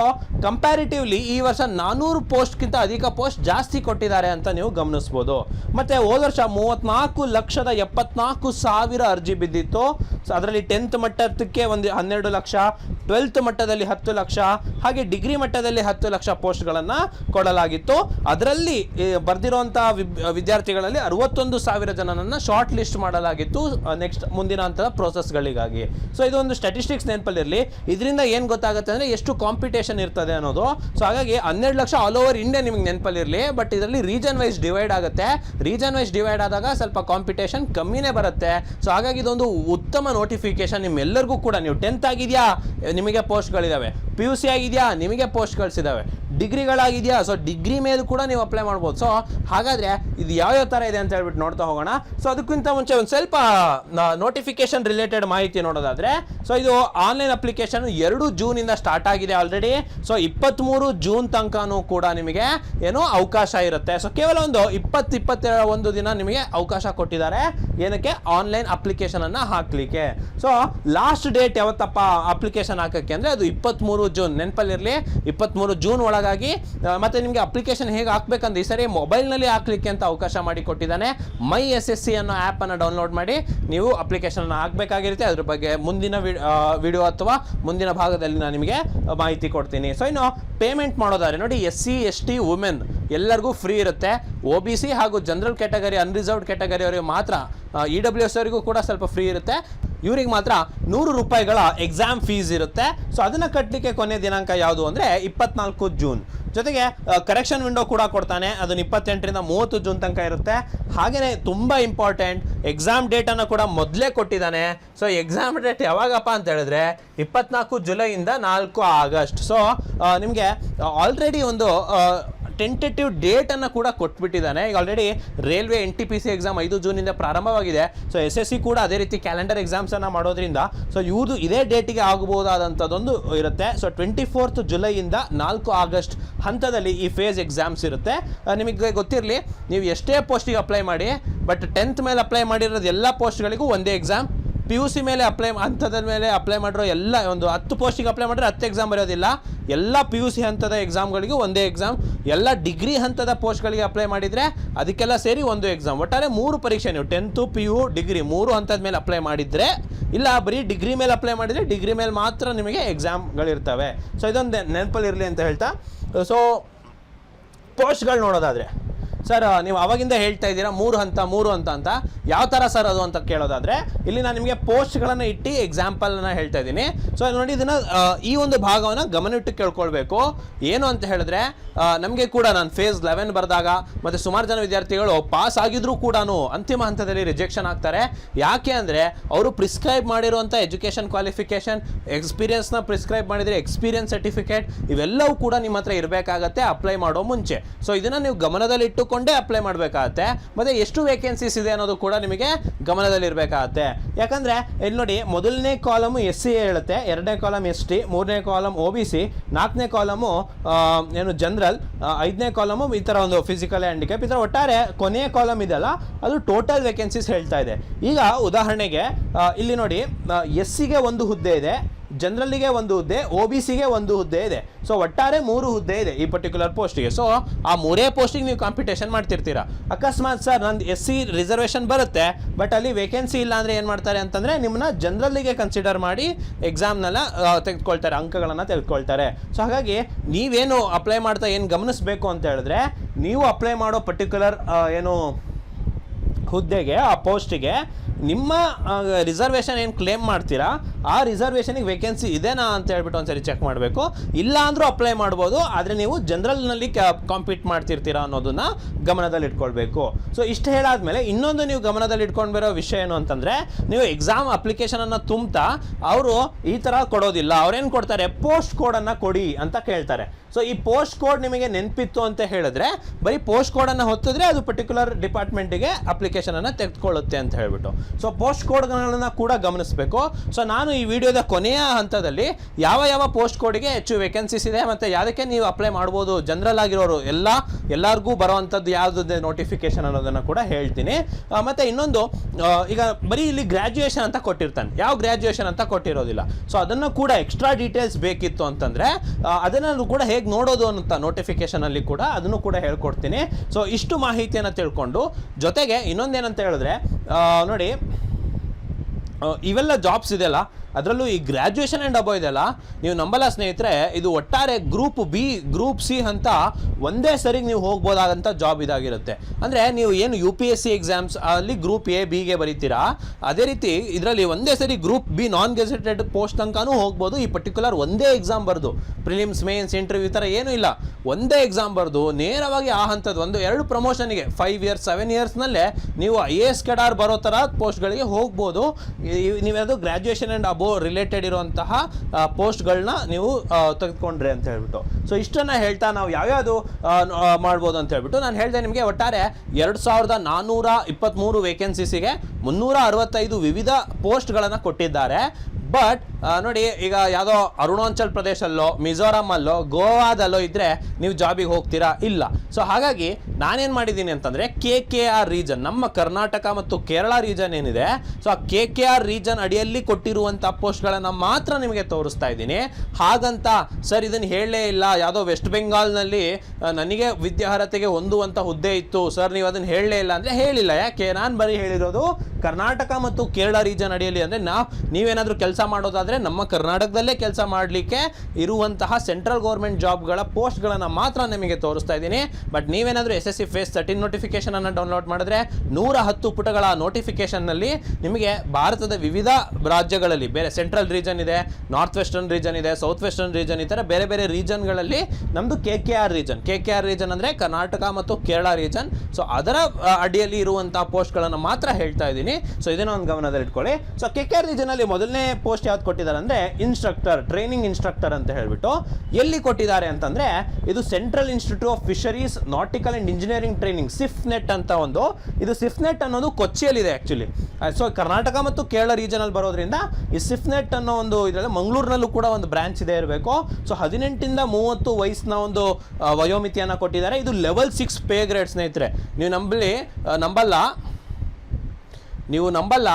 ಕಂಪ್ಯಾರಿಟಿವ್ಲಿ ಈ ವರ್ಷ ನಾನ್ನೂರು ಪೋಸ್ಟ್ಗಿಂತ ಅಧಿಕ ಪೋಸ್ಟ್ ಜಾಸ್ತಿ ಕೊಟ್ಟಿದ್ದಾರೆ ಅಂತ ನೀವು ಗಮನಿಸ್ಬೋದು. ಮತ್ತು ಹೋದ ವರ್ಷ ಮೂವತ್ತ್ನಾಲ್ಕು ಲಕ್ಷದ ಎಪ್ಪತ್ನಾಲ್ಕು ಸಾವಿರ ಅರ್ಜಿ ಬಿದ್ದಿತ್ತು. ಸೊ ಅದರಲ್ಲಿ ಟೆಂತ್ ಮಟ್ಟಕ್ಕೆ ಒಂದು ಹನ್ನೆರಡು ಲಕ್ಷ ಟ್ವೆಲ್ತ್ ಮಟ್ಟದಲ್ಲಿ ಹತ್ತು ಲಕ್ಷ, ಹಾಗೆ ಡಿಗ್ರಿ ಮಟ್ಟದಲ್ಲಿ ಹತ್ತು ಲಕ್ಷ ಪೋಸ್ಟ್ಗಳನ್ನು ಕೊಡಲಾಗಿತ್ತು. ಅದರಲ್ಲಿ ಬರೆದಿರುವಂಥ ವಿದ್ಯಾರ್ಥಿಗಳಲ್ಲಿ ಅರವತ್ತೊಂದು ಸಾವಿರ ಜನನನ್ನು ಶಾರ್ಟ್ ಲಿಸ್ಟ್ ಮಾಡಲಾಗಿತ್ತು ನೆಕ್ಸ್ಟ್ ಮುಂದಿನ ಹಂತದ ಪ್ರೋಸೆಸ್ಗಳಿಗಾಗಿ ಸೊ ಇದೊಂದು ಸ್ಟಾಟಿಸ್ಟಿಕ್ಸ್ ನೆನಪಲ್ಲಿರಲಿ. ಇದರಿಂದ ಏನು ಗೊತ್ತಾಗುತ್ತೆ ಅಂದರೆ ಎಷ್ಟು ಕಾಂಪಿಟೇಷನ್ ಇರ್ತದೆ ಅನ್ನೋದು. ಸೊ ಹಾಗಾಗಿ ಹನ್ನೆರಡು ಲಕ್ಷ ಆಲ್ ಓವರ್ ಇಂಡಿಯಾ ನಿಮಗೆ ನೆನಪಲ್ಲಿರಲಿ ಬಟ್ ಇದರಲ್ಲಿ ರೀಜನ್ ವೈಸ್ ಡಿವೈಡ್ ಆಗುತ್ತೆ. ರೀಜನ್ ವೈಸ್ ಡಿವೈಡ್ ಆದಾಗ ಸ್ವಲ್ಪ ಕಾಂಪಿಟೇಷನ್ ಕಮ್ಮಿನೇ ಬರುತ್ತೆ. ಸೊ ಹಾಗಾಗಿ ಇದೊಂದು ಉತ್ತಮ ನೋಟಿಫಿಕೇಶನ್ ನಿಮ್ಮೆಲ್ಲರಿಗೂ ಕೂಡ. ನೀವು ಟೆಂತ್ ಆಗಿದೆಯಾ? ನಿಮಗೆ ಪೋಸ್ಟ್ಗಳಿದ್ದಾವೆ ಪಿ ಯು ಸಿ ಆಗಿದೆಯಾ? ನಿಮಗೆ ಪೋಸ್ಟ್ಗಳಿಸಿದ್ದಾವೆ ಡಿಗ್ರಿಗಳಾಗಿದೆಯಾ? ಸೊ ಡಿಗ್ರಿ ಮೇಲೂ ಕೂಡ ನೀವು ಅಪ್ಲೈ ಮಾಡ್ಬೋದು. ಸೊ ಹಾಗಾದರೆ ಇದು ಯಾವ್ಯಾವ ಥರ ಇದೆ ಅಂತ ಹೇಳ್ಬಿಟ್ಟು ನೋಡ್ತಾ ಹೋಗೋಣ. ಸೊ ಅದಕ್ಕಿಂತ ಮುಂಚೆ ಒಂದು ಸ್ವಲ್ಪ ನೋಟಿಫಿಕೇಶನ್ ರಿಲೇಟೆಡ್ ಮಾಹಿತಿ ನೋಡೋದಾದರೆ ಸೊ ಇದು ಆನ್ಲೈನ್ ಅಪ್ಲಿಕೇಶನ್ ಎರಡು ಜೂನಿಂದ ಸ್ಟಾರ್ಟ್ ಆಗಿದೆ ಆಲ್ರೆಡಿ ಸೊ ಇಪ್ಪತ್ತ್ಮೂರು ಜೂನ್ ತನಕನೂ ಕೂಡ ನಿಮಗೆ ಏನೋ ಅವಕಾಶ ಇರುತ್ತೆ. ಸೊ ಕೇವಲ ಒಂದು ಇಪ್ಪತ್ತು ಇಪ್ಪತ್ತೆರಡು ಒಂದು ದಿನ ನಿಮಗೆ ಅವಕಾಶ ಕೊಟ್ಟಿದ್ದಾರೆ. ಏನಕ್ಕೆ? ಆನ್ಲೈನ್ ಅಪ್ಲಿಕೇಶನನ್ನು ಹಾಕಲಿಕ್ಕೆ. ಸೊ ಲಾಸ್ಟ್ ಡೇಟ್ ಯಾವತ್ತಪ್ಪ ಅಪ್ಲಿಕೇಶನ್ ಹಾಕೋಕ್ಕೆ ಅಂದರೆ ಅದು ಇಪ್ಪತ್ತ್ಮೂರು ಜೂನ್ ನೆನಪಲ್ಲಿರಲಿ ಇಪ್ಪತ್ತ್ಮೂರು ಜೂನ್ ಒಳಗಾಗಿ ಮತ್ತೆ ನಿಮಗೆ ಅಪ್ಲಿಕೇಶನ್ ಹೇಗೆ ಹಾಕ್ಬೇಕಂದ್ರೆ ಈ ಸರಿ ಮೊಬೈಲ್ನಲ್ಲಿ ಹಾಕ್ಲಿಕ್ಕೆ ಅಂತ ಅವಕಾಶ ಮಾಡಿ ಕೊಟ್ಟಿದ್ದಾನೆ. ಮೈ ಎಸ್ ಎಸ್ ಸಿ ಅನ್ನೋ ಆ್ಯಪನ್ನು ಡೌನ್ಲೋಡ್ ಮಾಡಿ ನೀವು ಅಪ್ಲಿಕೇಶನ್ ಹಾಕಬೇಕಾಗಿರುತ್ತೆ. ಅದ್ರ ಬಗ್ಗೆ ಮುಂದಿನ ವಿಡಿಯೋ ಅಥವಾ ಮುಂದಿನ ಭಾಗದಲ್ಲಿ ನಾನು ನಿಮಗೆ ಮಾಹಿತಿ ಕೊಡ್ತೀನಿ. ಸೊ ಇನ್ನು ಪೇಮೆಂಟ್ ಮಾಡೋದಾದ್ರೆ ನೋಡಿ, S C, S T women ಎಲ್ಲರಿಗೂ ಫ್ರೀ ಇರುತ್ತೆ. ಒ ಬಿ ಸಿ ಹಾಗೂ ಜನರಲ್ ಕ್ಯಾಟಗರಿ ಅನ್ರಿಸರ್ವ್ಡ್ ಕ್ಯಾಟಗರಿ ಅವರಿಗೆ ಮಾತ್ರ ಇ ಡಬ್ಲ್ಯೂ ಎಸ್ ಅವರಿಗೂ ಕೂಡ ಸ್ವಲ್ಪ ಫ್ರೀ ಇರುತ್ತೆ. ಇವ್ರಿಗೆ ಮಾತ್ರ ನೂರು ರೂಪಾಯಿಗಳ ಎಕ್ಸಾಮ್ ಫೀಸ್ ಇರುತ್ತೆ. ಸೊ ಅದನ್ನು ಕಟ್ಟಲಿಕ್ಕೆ ಕೊನೆ ದಿನಾಂಕ ಯಾವುದು ಅಂದರೆ ಇಪ್ಪತ್ನಾಲ್ಕು ಜೂನ್. ಜೊತೆಗೆ ಕರೆಕ್ಷನ್ ವಿಂಡೋ ಕೂಡ ಕೊಡ್ತಾನೆ. ಅದನ್ನ ಇಪ್ಪತ್ತೆಂಟರಿಂದ ಮೂವತ್ತು ಜೂನ್ ತನಕ ಇರುತ್ತೆ. ಹಾಗೆಯೇ ತುಂಬ ಇಂಪಾರ್ಟೆಂಟ್ ಎಕ್ಸಾಮ್ ಡೇಟನ್ನು ಕೂಡ ಮೊದಲೇ ಕೊಟ್ಟಿದ್ದಾನೆ. ಸೊ ಎಕ್ಸಾಮ್ ಡೇಟ್ ಯಾವಾಗಪ್ಪ ಅಂತ ಹೇಳಿದ್ರೆ ಇಪ್ಪತ್ನಾಲ್ಕು ಜುಲೈಯಿಂದ ನಾಲ್ಕು ಆಗಸ್ಟ್. ಸೊ ನಿಮಗೆ ಆಲ್ರೆಡಿ ಒಂದು ಟೆಂಟೇಟಿವ್ ಡೇಟನ್ನು ಕೂಡ ಕೊಟ್ಬಿಟ್ಟಿದ್ದಾನೆ. ಈಗ already railway N T P C exam ಐದು ಜೂನಿಂದ ಪ್ರಾರಂಭವಾಗಿದೆ. ಸೊ ಎಸ್ ಎಸ್ ಸಿ ಕೂಡ ಅದೇ ರೀತಿ ಕ್ಯಾಲೆಂಡರ್ ಎಕ್ಸಾಮ್ಸನ್ನು ಮಾಡೋದ್ರಿಂದ ಸೊ ಇವ್ರದ್ದು ಇದೇ ಡೇಟಿಗೆ ಆಗಬಹುದಾದಂಥದ್ದೊಂದು ಇರುತ್ತೆ. ಸೊ ಟ್ವೆಂಟಿ ಫೋರ್ತ್ ಜುಲೈಯಿಂದ ನಾಲ್ಕು ಆಗಸ್ಟ್ ಹಂತದಲ್ಲಿ ಈ ಫೇಸ್ ಎಕ್ಸಾಮ್ಸ್ ಇರುತ್ತೆ. ನಿಮಗೆ ಗೊತ್ತಿರಲಿ, ನೀವು ಎಷ್ಟೇ ಪೋಸ್ಟಿಗೆ ಅಪ್ಲೈ ಮಾಡಿ ಬಟ್ ಟೆಂತ್ ಮೇಲೆ ಅಪ್ಲೈ ಮಾಡಿರೋದು ಎಲ್ಲ ಪೋಸ್ಟ್ಗಳಿಗೂ ಒಂದೇ ಎಕ್ಸಾಮ್ ಪಿ ಯು ಸಿ ಮೇಲೆ ಅಪ್ಲೈ ಹಂತದ ಮೇಲೆ ಅಪ್ಲೈ ಮಾಡಿರೋ ಎಲ್ಲ ಒಂದು ಹತ್ತು ಪೋಸ್ಟಿಗೆ ಅಪ್ಲೈ ಮಾಡಿದ್ರೆ ಹತ್ತು ಎಕ್ಸಾಮ್ ಬರೋದಿಲ್ಲ ಎಲ್ಲ ಪಿ ಯು ಸಿ ಹಂತದ ಎಕ್ಸಾಮ್ಗಳಿಗೂ ಒಂದೇ ಎಕ್ಸಾಮ್ ಎಲ್ಲ ಡಿಗ್ರಿ ಹಂತದ ಪೋಸ್ಟ್ಗಳಿಗೆ ಅಪ್ಲೈ ಮಾಡಿದರೆ ಅದಕ್ಕೆಲ್ಲ ಸೇರಿ ಒಂದು ಎಕ್ಸಾಮ್ ಒಟ್ಟಾರೆ ಮೂರು ಪರೀಕ್ಷೆ ನೀವು ಟೆಂತು ಪಿ ಯು ಡಿಗ್ರಿ ಮೂರು ಹಂತದ ಮೇಲೆ ಅಪ್ಲೈ ಮಾಡಿದರೆ, ಇಲ್ಲ ಬರೀ ಡಿಗ್ರಿ ಮೇಲೆ ಅಪ್ಲೈ ಮಾಡಿದರೆ ಡಿಗ್ರಿ ಮೇಲೆ ಮಾತ್ರ ನಿಮಗೆ ಎಕ್ಸಾಮ್ಗಳಿರ್ತವೆ ಸೊ ಇದೊಂದು ನೆನಪಲ್ಲಿರಲಿ ಅಂತ ಹೇಳ್ತಾ. ಸೊ ಪೋಸ್ಟ್ಗಳು ನೋಡೋದಾದರೆ. ಸರ್, ನೀವು ಅವಾಗಿಂದ ಹೇಳ್ತಾ ಇದ್ದೀರಾ, ಮೂರು ಹಂತ ಮೂರು ಹಂತ ಅಂತ. ಯಾವ ಥರ ಸರ್ ಅದು ಅಂತ ಕೇಳೋದಾದರೆ, ಇಲ್ಲಿ ನಾನು ನಿಮಗೆ ಪೋಸ್ಟ್ಗಳನ್ನು ಇಟ್ಟು ಎಕ್ಸಾಂಪಲ್ನ ಹೇಳ್ತಾ ಇದ್ದೀನಿ. ಸೊ ನೋಡಿ ಇದನ್ನು ಈ ಒಂದು ಭಾಗವನ್ನು ಗಮನವಿಟ್ಟು ಕೇಳ್ಕೊಳ್ಬೇಕು. ಏನು ಅಂತ ಹೇಳಿದ್ರೆ ನಮಗೆ ಕೂಡ ನಾನು ಫೇಸ್ ಲೆವೆನ್ ಬರೆದಾಗ, ಮತ್ತು ಸುಮಾರು ಜನ ವಿದ್ಯಾರ್ಥಿಗಳು ಪಾಸ್ ಆಗಿದ್ರೂ ಕೂಡ ಅಂತಿಮ ಹಂತದಲ್ಲಿ ರಿಜೆಕ್ಷನ್ ಆಗ್ತಾರೆ. ಯಾಕೆ ಅಂದರೆ, ಅವರು ಪ್ರಿಸ್ಕ್ರೈಬ್ ಮಾಡಿರುವಂಥ ಎಜುಕೇಷನ್ ಕ್ವಾಲಿಫಿಕೇಷನ್ ಎಕ್ಸ್ಪೀರಿಯನ್ಸ್ನ ಪ್ರಿಸ್ಕ್ರೈಬ್ ಮಾಡಿದರೆ ಎಕ್ಸ್ಪೀರಿಯನ್ಸ್ ಸರ್ಟಿಫಿಕೇಟ್ ಇವೆಲ್ಲವೂ ಕೂಡ ನಿಮ್ಮ ಹತ್ರ ಇರಬೇಕಾಗತ್ತೆ ಅಪ್ಲೈ ಮಾಡೋ ಮುಂಚೆ. ಸೊ ಇದನ್ನು ನೀವು ಗಮನದಲ್ಲಿ ಇಟ್ಟುಕೊಂಡೇ ಅಪ್ಲೈ ಮಾಡಬೇಕಾಗತ್ತೆ. ಮತ್ತು ಎಷ್ಟು ವೇಕೆನ್ಸೀಸ್ ಇದೆ ಅನ್ನೋದು ಕೂಡ ನಿಮಗೆ ಗಮನದಲ್ಲಿರಬೇಕಾಗತ್ತೆ. ಯಾಕಂದರೆ, ಇಲ್ಲಿ ನೋಡಿ, ಮೊದಲನೇ ಕಾಲಮು ಎಸ್ ಸಿ ಹೇಳುತ್ತೆ, ಎರಡನೇ ಕಾಲಮ್ ಎಸ್ ಟಿ ಮೂರನೇ ಕಾಲಮ್ ಒ ಬಿ ಸಿ ನಾಲ್ಕನೇ ಕಾಲಮು ಏನು ಜನರಲ್ ಐದನೇ ಕಾಲಮು ಈ ಥರ ಒಂದು ಫಿಸಿಕಲ್ ಹ್ಯಾಂಡಿಕ್ಯಾಪ್ ಈ ಥರ ಒಟ್ಟಾರೆ ಕೊನೆಯ ಕಾಲಮ್ ಇದೆಯಲ್ಲ ಅದು ಟೋಟಲ್ ವೇಕೆನ್ಸೀಸ್ ಹೇಳ್ತಾ ಇದೆ. ಈಗ ಉದಾಹರಣೆಗೆ ಇಲ್ಲಿ ನೋಡಿ ಎಸ್ ಸಿಗೆ ಒಂದು ಹುದ್ದೆ ಇದೆ. ಜನರಲ್ಲಿಗೆ ಒಂದು ಹುದ್ದೆ ಒ ಬಿ ಸಿಗೆ ಒಂದು ಹುದ್ದೆ ಇದೆ. ಸೊ ಒಟ್ಟಾರೆ ಮೂರು ಹುದ್ದೆ ಇದೆ ಈ ಪರ್ಟಿಕ್ಯುಲರ್ ಪೋಸ್ಟಿಗೆ ಸೊ ಆ ಮೂರೇ ಪೋಸ್ಟಿಗೆ ನೀವು ಕಾಂಪಿಟೇಷನ್ ಮಾಡ್ತಿರ್ತೀರಾ. ಅಕಸ್ಮಾತ್ ಸರ್ ನಂದು ಎಸ್ ಸಿ ರಿಸರ್ವೇಷನ್ ಬರುತ್ತೆ ಬಟ್ ಅಲ್ಲಿ ವೇಕೆನ್ಸಿ ಇಲ್ಲ ಅಂದರೆ ಏನು ಮಾಡ್ತಾರೆ ಅಂತಂದರೆ ನಿಮ್ಮನ್ನ ಜನರಲ್ಲಿಗೆ ಕನ್ಸಿಡರ್ ಮಾಡಿ ಎಕ್ಸಾಮ್ನೆಲ್ಲ ತೆಗೆದುಕೊಳ್ತಾರೆ, ಅಂಕಗಳನ್ನು ತೆಗೆದುಕೊಳ್ತಾರೆ. ಸೊ ಹಾಗಾಗಿ ನೀವೇನು ಅಪ್ಲೈ ಮಾಡ್ತಾ ಏನು ಗಮನಿಸಬೇಕು ಅಂತ ಹೇಳಿದ್ರೆ, ನೀವು ಅಪ್ಲೈ ಮಾಡೋ ಪರ್ಟಿಕ್ಯುಲರ್ ಏನು ಹುದ್ದೆಗೆ, ಆ ಪೋಸ್ಟಿಗೆ ನಿಮ್ಮ ರಿಸರ್ವೇಷನ್ ಏನು ಕ್ಲೇಮ್ ಮಾಡ್ತೀರಾ, ಆ ರಿಸರ್ವೇಷನಿಗೆ ವೇಕೆನ್ಸಿ ಇದೆನಾ ಅಂತ ಹೇಳ್ಬಿಟ್ಟು ಒಂದ್ಸರಿ ಚೆಕ್ ಮಾಡಬೇಕು. ಇಲ್ಲ ಅಂದರೂ ಅಪ್ಲೈ ಮಾಡ್ಬೋದು, ಆದರೆ ನೀವು ಜನರಲ್ನಲ್ಲಿ ಕಾಂಪೀಟ್ ಮಾಡ್ತಿರ್ತೀರಾ ಅನ್ನೋದನ್ನ ಗಮನದಲ್ಲಿ ಇಟ್ಕೊಳ್ಬೇಕು. ಸೊ ಇಷ್ಟು ಹೇಳಾದ್ಮೇಲೆ ಇನ್ನೊಂದು ನೀವು ಗಮನದಲ್ಲಿ ಇಟ್ಕೊಂಡು ಬರೋ ವಿಷಯ ಏನು ಅಂತಂದರೆ, ನೀವು ಎಕ್ಸಾಮ್ ಅಪ್ಲಿಕೇಶನನ್ನು ತುಂಬ್ತಾ, ಅವರು ಈ ಥರ ಕೊಡೋದಿಲ್ಲ. ಅವ್ರೇನು ಕೊಡ್ತಾರೆ? ಪೋಸ್ಟ್ ಕೋಡನ್ನು ಕೊಡಿ ಅಂತ ಕೇಳ್ತಾರೆ. ಸೊ ಈ ಪೋಸ್ಟ್ ಕೋಡ್ ನಿಮಗೆ ನೆನಪಿತ್ತು ಅಂತ ಹೇಳಿದ್ರೆ, ಬರೀ ಪೋಸ್ಟ್ ಕೋಡನ್ನು ಹೊತ್ತಿದ್ರೆ ಅದು ಪರ್ಟಿಕ್ಯುಲರ್ ಡಿಪಾರ್ಟ್ಮೆಂಟಿಗೆ ಅಪ್ಲಿಕೇಶನನ್ನು ತೆಗೆದುಕೊಳ್ಳುತ್ತೆ ಅಂತ ಹೇಳ್ಬಿಟ್ಟು. ಸೊ ಪೋಸ್ಟ್ ಕೋಡ್ಗಳನ್ನು ಕೂಡ ಗಮನಿಸಬೇಕು. ಸೊ ನಾನು ಈ ವಿಡಿಯೋದ ಕೊನೆಯ ಹಂತದಲ್ಲಿ ಯಾವ ಯಾವ ಪೋಸ್ಟ್ ಕೋಡ್ಗೆ ಹೆಚ್ಚು ವೇಕೆನ್ಸೀಸ್ ಇದೆ ಮತ್ತು ಯಾವುದಕ್ಕೆ ನೀವು ಅಪ್ಲೈ ಮಾಡ್ಬೋದು ಜನರಲ್ ಆಗಿರೋರು ಎಲ್ಲ, ಎಲ್ಲರಿಗೂ ಬರುವಂಥದ್ದು ಯಾವುದೇ ನೋಟಿಫಿಕೇಶನ್ ಅನ್ನೋದನ್ನು ಕೂಡ ಹೇಳ್ತೀನಿ. ಮತ್ತು ಇನ್ನೊಂದು ಈಗ ಬರೀ ಇಲ್ಲಿ ಗ್ರ್ಯಾಜುಯೇಷನ್ ಅಂತ ಕೊಟ್ಟಿರ್ತಾನೆ. ಯಾವ ಗ್ರ್ಯಾಜುಯೇಷನ್ ಅಂತ ಕೊಟ್ಟಿರೋದಿಲ್ಲ. ಸೊ ಅದನ್ನು ಕೂಡ ಎಕ್ಸ್ಟ್ರಾ ಡೀಟೇಲ್ಸ್ ಬೇಕಿತ್ತು ಅಂತಂದರೆ ಅದನ್ನು ಕೂಡ ಹೇಗೆ ನೋಡೋದು ಅಂತ ನೋಟಿಫಿಕೇಷನಲ್ಲಿ ಕೂಡ ಅದನ್ನು ಕೂಡ ಹೇಳ್ಕೊಡ್ತೀನಿ. ಸೊ ಇಷ್ಟು ಮಾಹಿತಿಯನ್ನು ತಿಳ್ಕೊಂಡು ಜೊತೆಗೆ ಇನ್ನೊಂದೇನಂತ ಹೇಳಿದ್ರೆ ನೋಡಿ ಇವೆಲ್ಲ ಜಾಬ್ಸ್ ಇದೆಯಲ್ಲ ಅದರಲ್ಲೂ ಈ ಗ್ರ್ಯಾಜುಯೇಷನ್ ಆ್ಯಂಡ್ ಅಬೋ ಇದೆಯಲ್ಲ, ನೀವು ನಂಬಲ್ಲ ಸ್ನೇಹಿತರೆ, ಇದು ಒಟ್ಟಾರೆ ಗ್ರೂಪ್ ಬಿ ಗ್ರೂಪ್ ಸಿ ಅಂತ ಒಂದೇ ಸರಿಗೆ ನೀವು ಹೋಗ್ಬೋದಾದಂಥ ಜಾಬ್ ಇದಾಗಿರುತ್ತೆ. ಅಂದರೆ ನೀವು ಏನು U P S C exams ಅಲ್ಲಿ ಗ್ರೂಪ್ ಎ ಬಿಗೆ ಬರೀತೀರಾ, ಅದೇ ರೀತಿ ಇದರಲ್ಲಿ ಒಂದೇ ಸರಿ group B non gazetted post ತನಕನೂ ಹೋಗ್ಬೋದು, ಈ ಪರ್ಟಿಕ್ಯುಲರ್ ಒಂದೇ ಎಕ್ಸಾಮ್ ಬರೆದು. ಪ್ರಿಲಿಮ್ಸ್ ಮೇನ್ಸ್ ಇಂಟರ್ವ್ಯೂ ಥರ ಏನೂ ಇಲ್ಲ. ಒಂದೇ ಎಕ್ಸಾಮ್ ಬರೆದು, ನೇರವಾಗಿ ಆ ಹಂತದ ಒಂದು ಎರಡು ಪ್ರಮೋಷನ್ಗೆ ಫೈವ್ ಇಯರ್ಸ್ ಸೆವೆನ್ ಇಯರ್ಸ್ನಲ್ಲೇ ನೀವು ಐ ಎ ಎಸ್ ಕೆಡಾರ್ ಬರೋ ಥರ ಪೋಸ್ಟ್ಗಳಿಗೆ ಹೋಗ್ಬೋದು. ನೀವು ಯಾವುದು ಗ್ರ್ಯಾಜುಯೇಷನ್ ಆ್ಯಂಡ್ ಅಬೋ ರಿಲೇಟೆಡ್ ಇರುವಂತಹ ಪೋಸ್ಟ್ಗಳನ್ನ ನೀವು ತೆಗೆದುಕೊಂಡ್ರಿ ಅಂತ ಹೇಳ್ಬಿಟ್ಟು. ಸೊ ಇಷ್ಟನ್ನು ಹೇಳ್ತಾ ನಾವು ಯಾವ್ಯಾವುದು ಮಾಡ್ಬೋದು ಅಂತ ಹೇಳ್ಬಿಟ್ಟು ನಾನು ಹೇಳಿದೆ ನಿಮಗೆ ಒಟ್ಟಾರೆ ಎರಡು ಸಾವಿರದ ನಾನ್ನೂರ ಇಪ್ಪತ್ತ್ಮೂರು ವೇಕೆನ್ಸೀಸಿಗೆ ಮುನ್ನೂರ ಅರವತ್ತೈದು ವಿವಿಧ ಪೋಸ್ಟ್ಗಳನ್ನು ಕೊಟ್ಟಿದ್ದಾರೆ. ಬಟ್ ನೋಡಿ, ಈಗ ಯಾವುದೋ ಅರುಣಾಚಲ್ ಪ್ರದೇಶಲ್ಲೋ ಮಿಜೋರಾಮಲ್ಲೋ, ಗೋವಾದಲ್ಲೋ ಇದ್ದರೆ ನೀವು ಜಾಬಿಗೆ ಹೋಗ್ತೀರಾ? ಇಲ್ಲ. ಸೊ ಹಾಗಾಗಿ ನಾನೇನು ಮಾಡಿದ್ದೀನಿ ಅಂತಂದರೆ, ಕೆ ಕೆ ಆರ್ ರೀಜನ್ ನಮ್ಮ ಕರ್ನಾಟಕ ಮತ್ತು ಕೇರಳ ರೀಜನ್ ಏನಿದೆ ಸೊ ಆ ಕೆ ಕೆ ಆರ್ ರೀಜನ್ ಅಡಿಯಲ್ಲಿ ಕೊಟ್ಟಿರುವಂಥ ಪೋಸ್ಟ್ಗಳನ್ನು ಮಾತ್ರ ನಿಮಗೆ ತೋರಿಸ್ತಾ ಇದ್ದೀನಿ. ಹಾಗಂತ ಸರ್ ಇದನ್ನು ಹೇಳಲೇ ಇಲ್ಲ. ಯಾವುದೋ ವೆಸ್ಟ್ ಬೆಂಗಾಲ್ನಲ್ಲಿ ನನಗೆ ವಿದ್ಯಾರ್ಹತೆಗೆ ಹೊಂದುವಂಥ ಹುದ್ದೆ ಇತ್ತು. ಸರ್, ನೀವು ಅದನ್ನು ಹೇಳಲೇ ಇಲ್ಲ ಅಂದರೆ ಹೇಳಿಲ್ಲ. ಯಾಕೆ? ನಾನು ಬರೀ ಹೇಳಿರೋದು ಕರ್ನಾಟಕ ಮತ್ತು ಕೇರಳ ರೀಜನ್ ಅಡಿಯಲ್ಲಿ ಅಂದರೆ ನಾ ನೀವೇನಾದರೂ ಕೆಲಸ ಮಾಡೋದಾದ್ರೆ ನಮ್ಮ ಕರ್ನಾಟಕದಲ್ಲೇ ಕೆಲಸ ಮಾಡಲಿಕ್ಕೆ ಇರುವಂತಹ ಸೆಂಟ್ರಲ್ ಗೌರ್ಮೆಂಟ್ ಜಾಬ್ಗಳ ಪೋಸ್ಟ್ಗಳನ್ನು ಮಾತ್ರ ನಿಮಗೆ ತೋರಿಸ್ತಾ ಇದ್ದೀನಿ. ಬಟ್ ನೀವೇನಾದರೂ S S C phase thirteen notification ಅನ್ನು ಡೌನ್ಲೋಡ್ ಮಾಡಿದ್ರೆ ನೂರ ಹತ್ತು ಪುಟಗಳ ನೋಟಿಫಿಕೇಷನ್ನಲ್ಲಿ ನಿಮಗೆ ಭಾರತದ ವಿವಿಧ ರಾಜ್ಯಗಳಲ್ಲಿ ಬೇರೆ ಸೆಂಟ್ರಲ್ ರೀಜನ್ ಇದೆ, ನಾರ್ತ್ ವೆಸ್ಟರ್ನ್ ರೀಜನ್ ಇದೆ, ಸೌತ್ ವೆಸ್ಟರ್ನ್ ರೀಜನ್ ಈ ಥರ ಬೇರೆ ಬೇರೆ ರೀಜನ್ಗಳಲ್ಲಿ ನಮ್ಮದು K K R region. K K R region ಅಂದರೆ ಕರ್ನಾಟಕ ಮತ್ತು ಕೇರಳ ರೀಜನ್. ಸೊ ಅದರ ಅಡಿಯಲ್ಲಿ ಇರುವಂಥ ಪೋಸ್ಟ್ಗಳನ್ನು ಮಾತ್ರ ಹೇಳ್ತಾ ಇದ್ದೀನಿ. ಸೊ ಇದನ್ನ ಒಂದು ಗಮನದಲ್ಲಿ ಇಟ್ಕೊಳ್ಳಿ ಸೊ ಕೆ ಕೆ ಆರ್ ರೀಜನಲ್ಲಿ ಮೊದಲನೇ ಪೋಸ್ಟ್ ಯಾವ್ದು ಕೊಟ್ಟಿದ್ದಾರೆ ಅಂದರೆ ಇನ್ಸ್ಟ್ರಕ್ಟರ್ ಟ್ರೈನಿಂಗ್ ಇನ್ಸ್ಟ್ರಕ್ಟರ್ ಅಂತ ಹೇಳ್ಬಿಟ್ಟು ಎಲ್ಲಿ ಕೊಟ್ಟಿದ್ದಾರೆ ಅಂತಂದರೆ ಇದು central institute of fisheries nautical and engineering training CIFNET ಅಂತ ಒಂದು. ಇದು ಸಿಫ್ ನೆಟ್ ಅನ್ನೋದು ಕೊಚ್ಚಿಯಲ್ಲಿದೆ ಆ್ಯಕ್ಚುಲಿ ಸೊ ಕರ್ನಾಟಕ ಮತ್ತು ಕೇರಳ ರೀಜನಲ್ಲಿ ಬರೋದ್ರಿಂದ ಈ ಸಿಫ್ ನೆಟ್ ಅನ್ನೋ ಒಂದು ಇದರಲ್ಲಿ ಮಂಗಳೂರಿನಲ್ಲೂ ಕೂಡ ಒಂದು ಬ್ರಾಂಚ್ ಇದೆ ಇರಬೇಕು. ಸೊ ಹದಿನೆಂಟಿಂದ ಮೂವತ್ತು ವಯಸ್ಸಿನ ಒಂದು ವಯೋಮಿತಿಯನ್ನು ಕೊಟ್ಟಿದ್ದಾರೆ. ಇದು ಲೆವೆಲ್ ಸಿಕ್ಸ್ ಪೇ ಗ್ರೇಡ್ ಸ್ನೇಹಿತರೆ. ನೀವು ನಂಬಲಿ ನಂಬಲ್ಲ, ನೀವು ನಂಬಲ್ಲ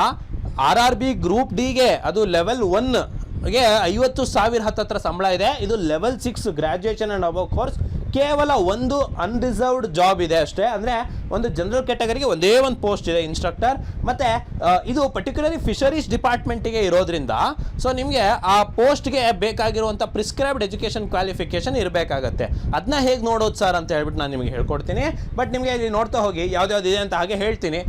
ಆರ್ ಆರ್ ಬಿ ಗ್ರೂಪ್ ಡಿಗೆ ಅದು ಲೆವೆಲ್ ಒನ್ಗೆ ಐವತ್ತು ಸಾವಿರ ಹತ್ತತ್ರ ಸಂಬಳ ಇದೆ. ಇದು level six graduation and above course ಕೇವಲ ಒಂದು ಅನ್ರಿಸರ್ವ್ಡ್ ಜಾಬ್ ಇದೆ ಅಷ್ಟೇ. ಅಂದರೆ ಒಂದು ಜನರಲ್ ಕ್ಯಾಟಗರಿಗೆ ಒಂದೇ ಒಂದು ಪೋಸ್ಟ್ ಇದೆ ಇನ್ಸ್ಟ್ರಕ್ಟರ್ ಮತ್ತು ಇದು ಪರ್ಟಿಕ್ಯುಲರ್ಲಿ ಫಿಶರೀಸ್ ಡಿಪಾರ್ಟ್ಮೆಂಟಿಗೆ ಇರೋದ್ರಿಂದ ಸೊ ನಿಮಗೆ ಆ ಪೋಸ್ಟ್ಗೆ ಬೇಕಾಗಿರುವಂಥ ಪ್ರಿಸ್ಕ್ರೈಬ್ಡ್ ಎಜುಕೇಷನ್ ಕ್ವಾಲಿಫಿಕೇಷನ್ ಇರಬೇಕಾಗತ್ತೆ. ಅದನ್ನ ಹೇಗೆ ನೋಡೋದು ಸರ್ ಅಂತ ಹೇಳ್ಬಿಟ್ಟು ನಾನು ನಿಮಗೆ ಹೇಳ್ಕೊಡ್ತೀನಿ. ಬಟ್ ನಿಮಗೆ ಇಲ್ಲಿ ನೋಡ್ತಾ ಹೋಗಿ ಯಾವ್ದು ಇದೆ ಅಂತ ಹಾಗೆ ಹೇಳ್ತೀನಿ.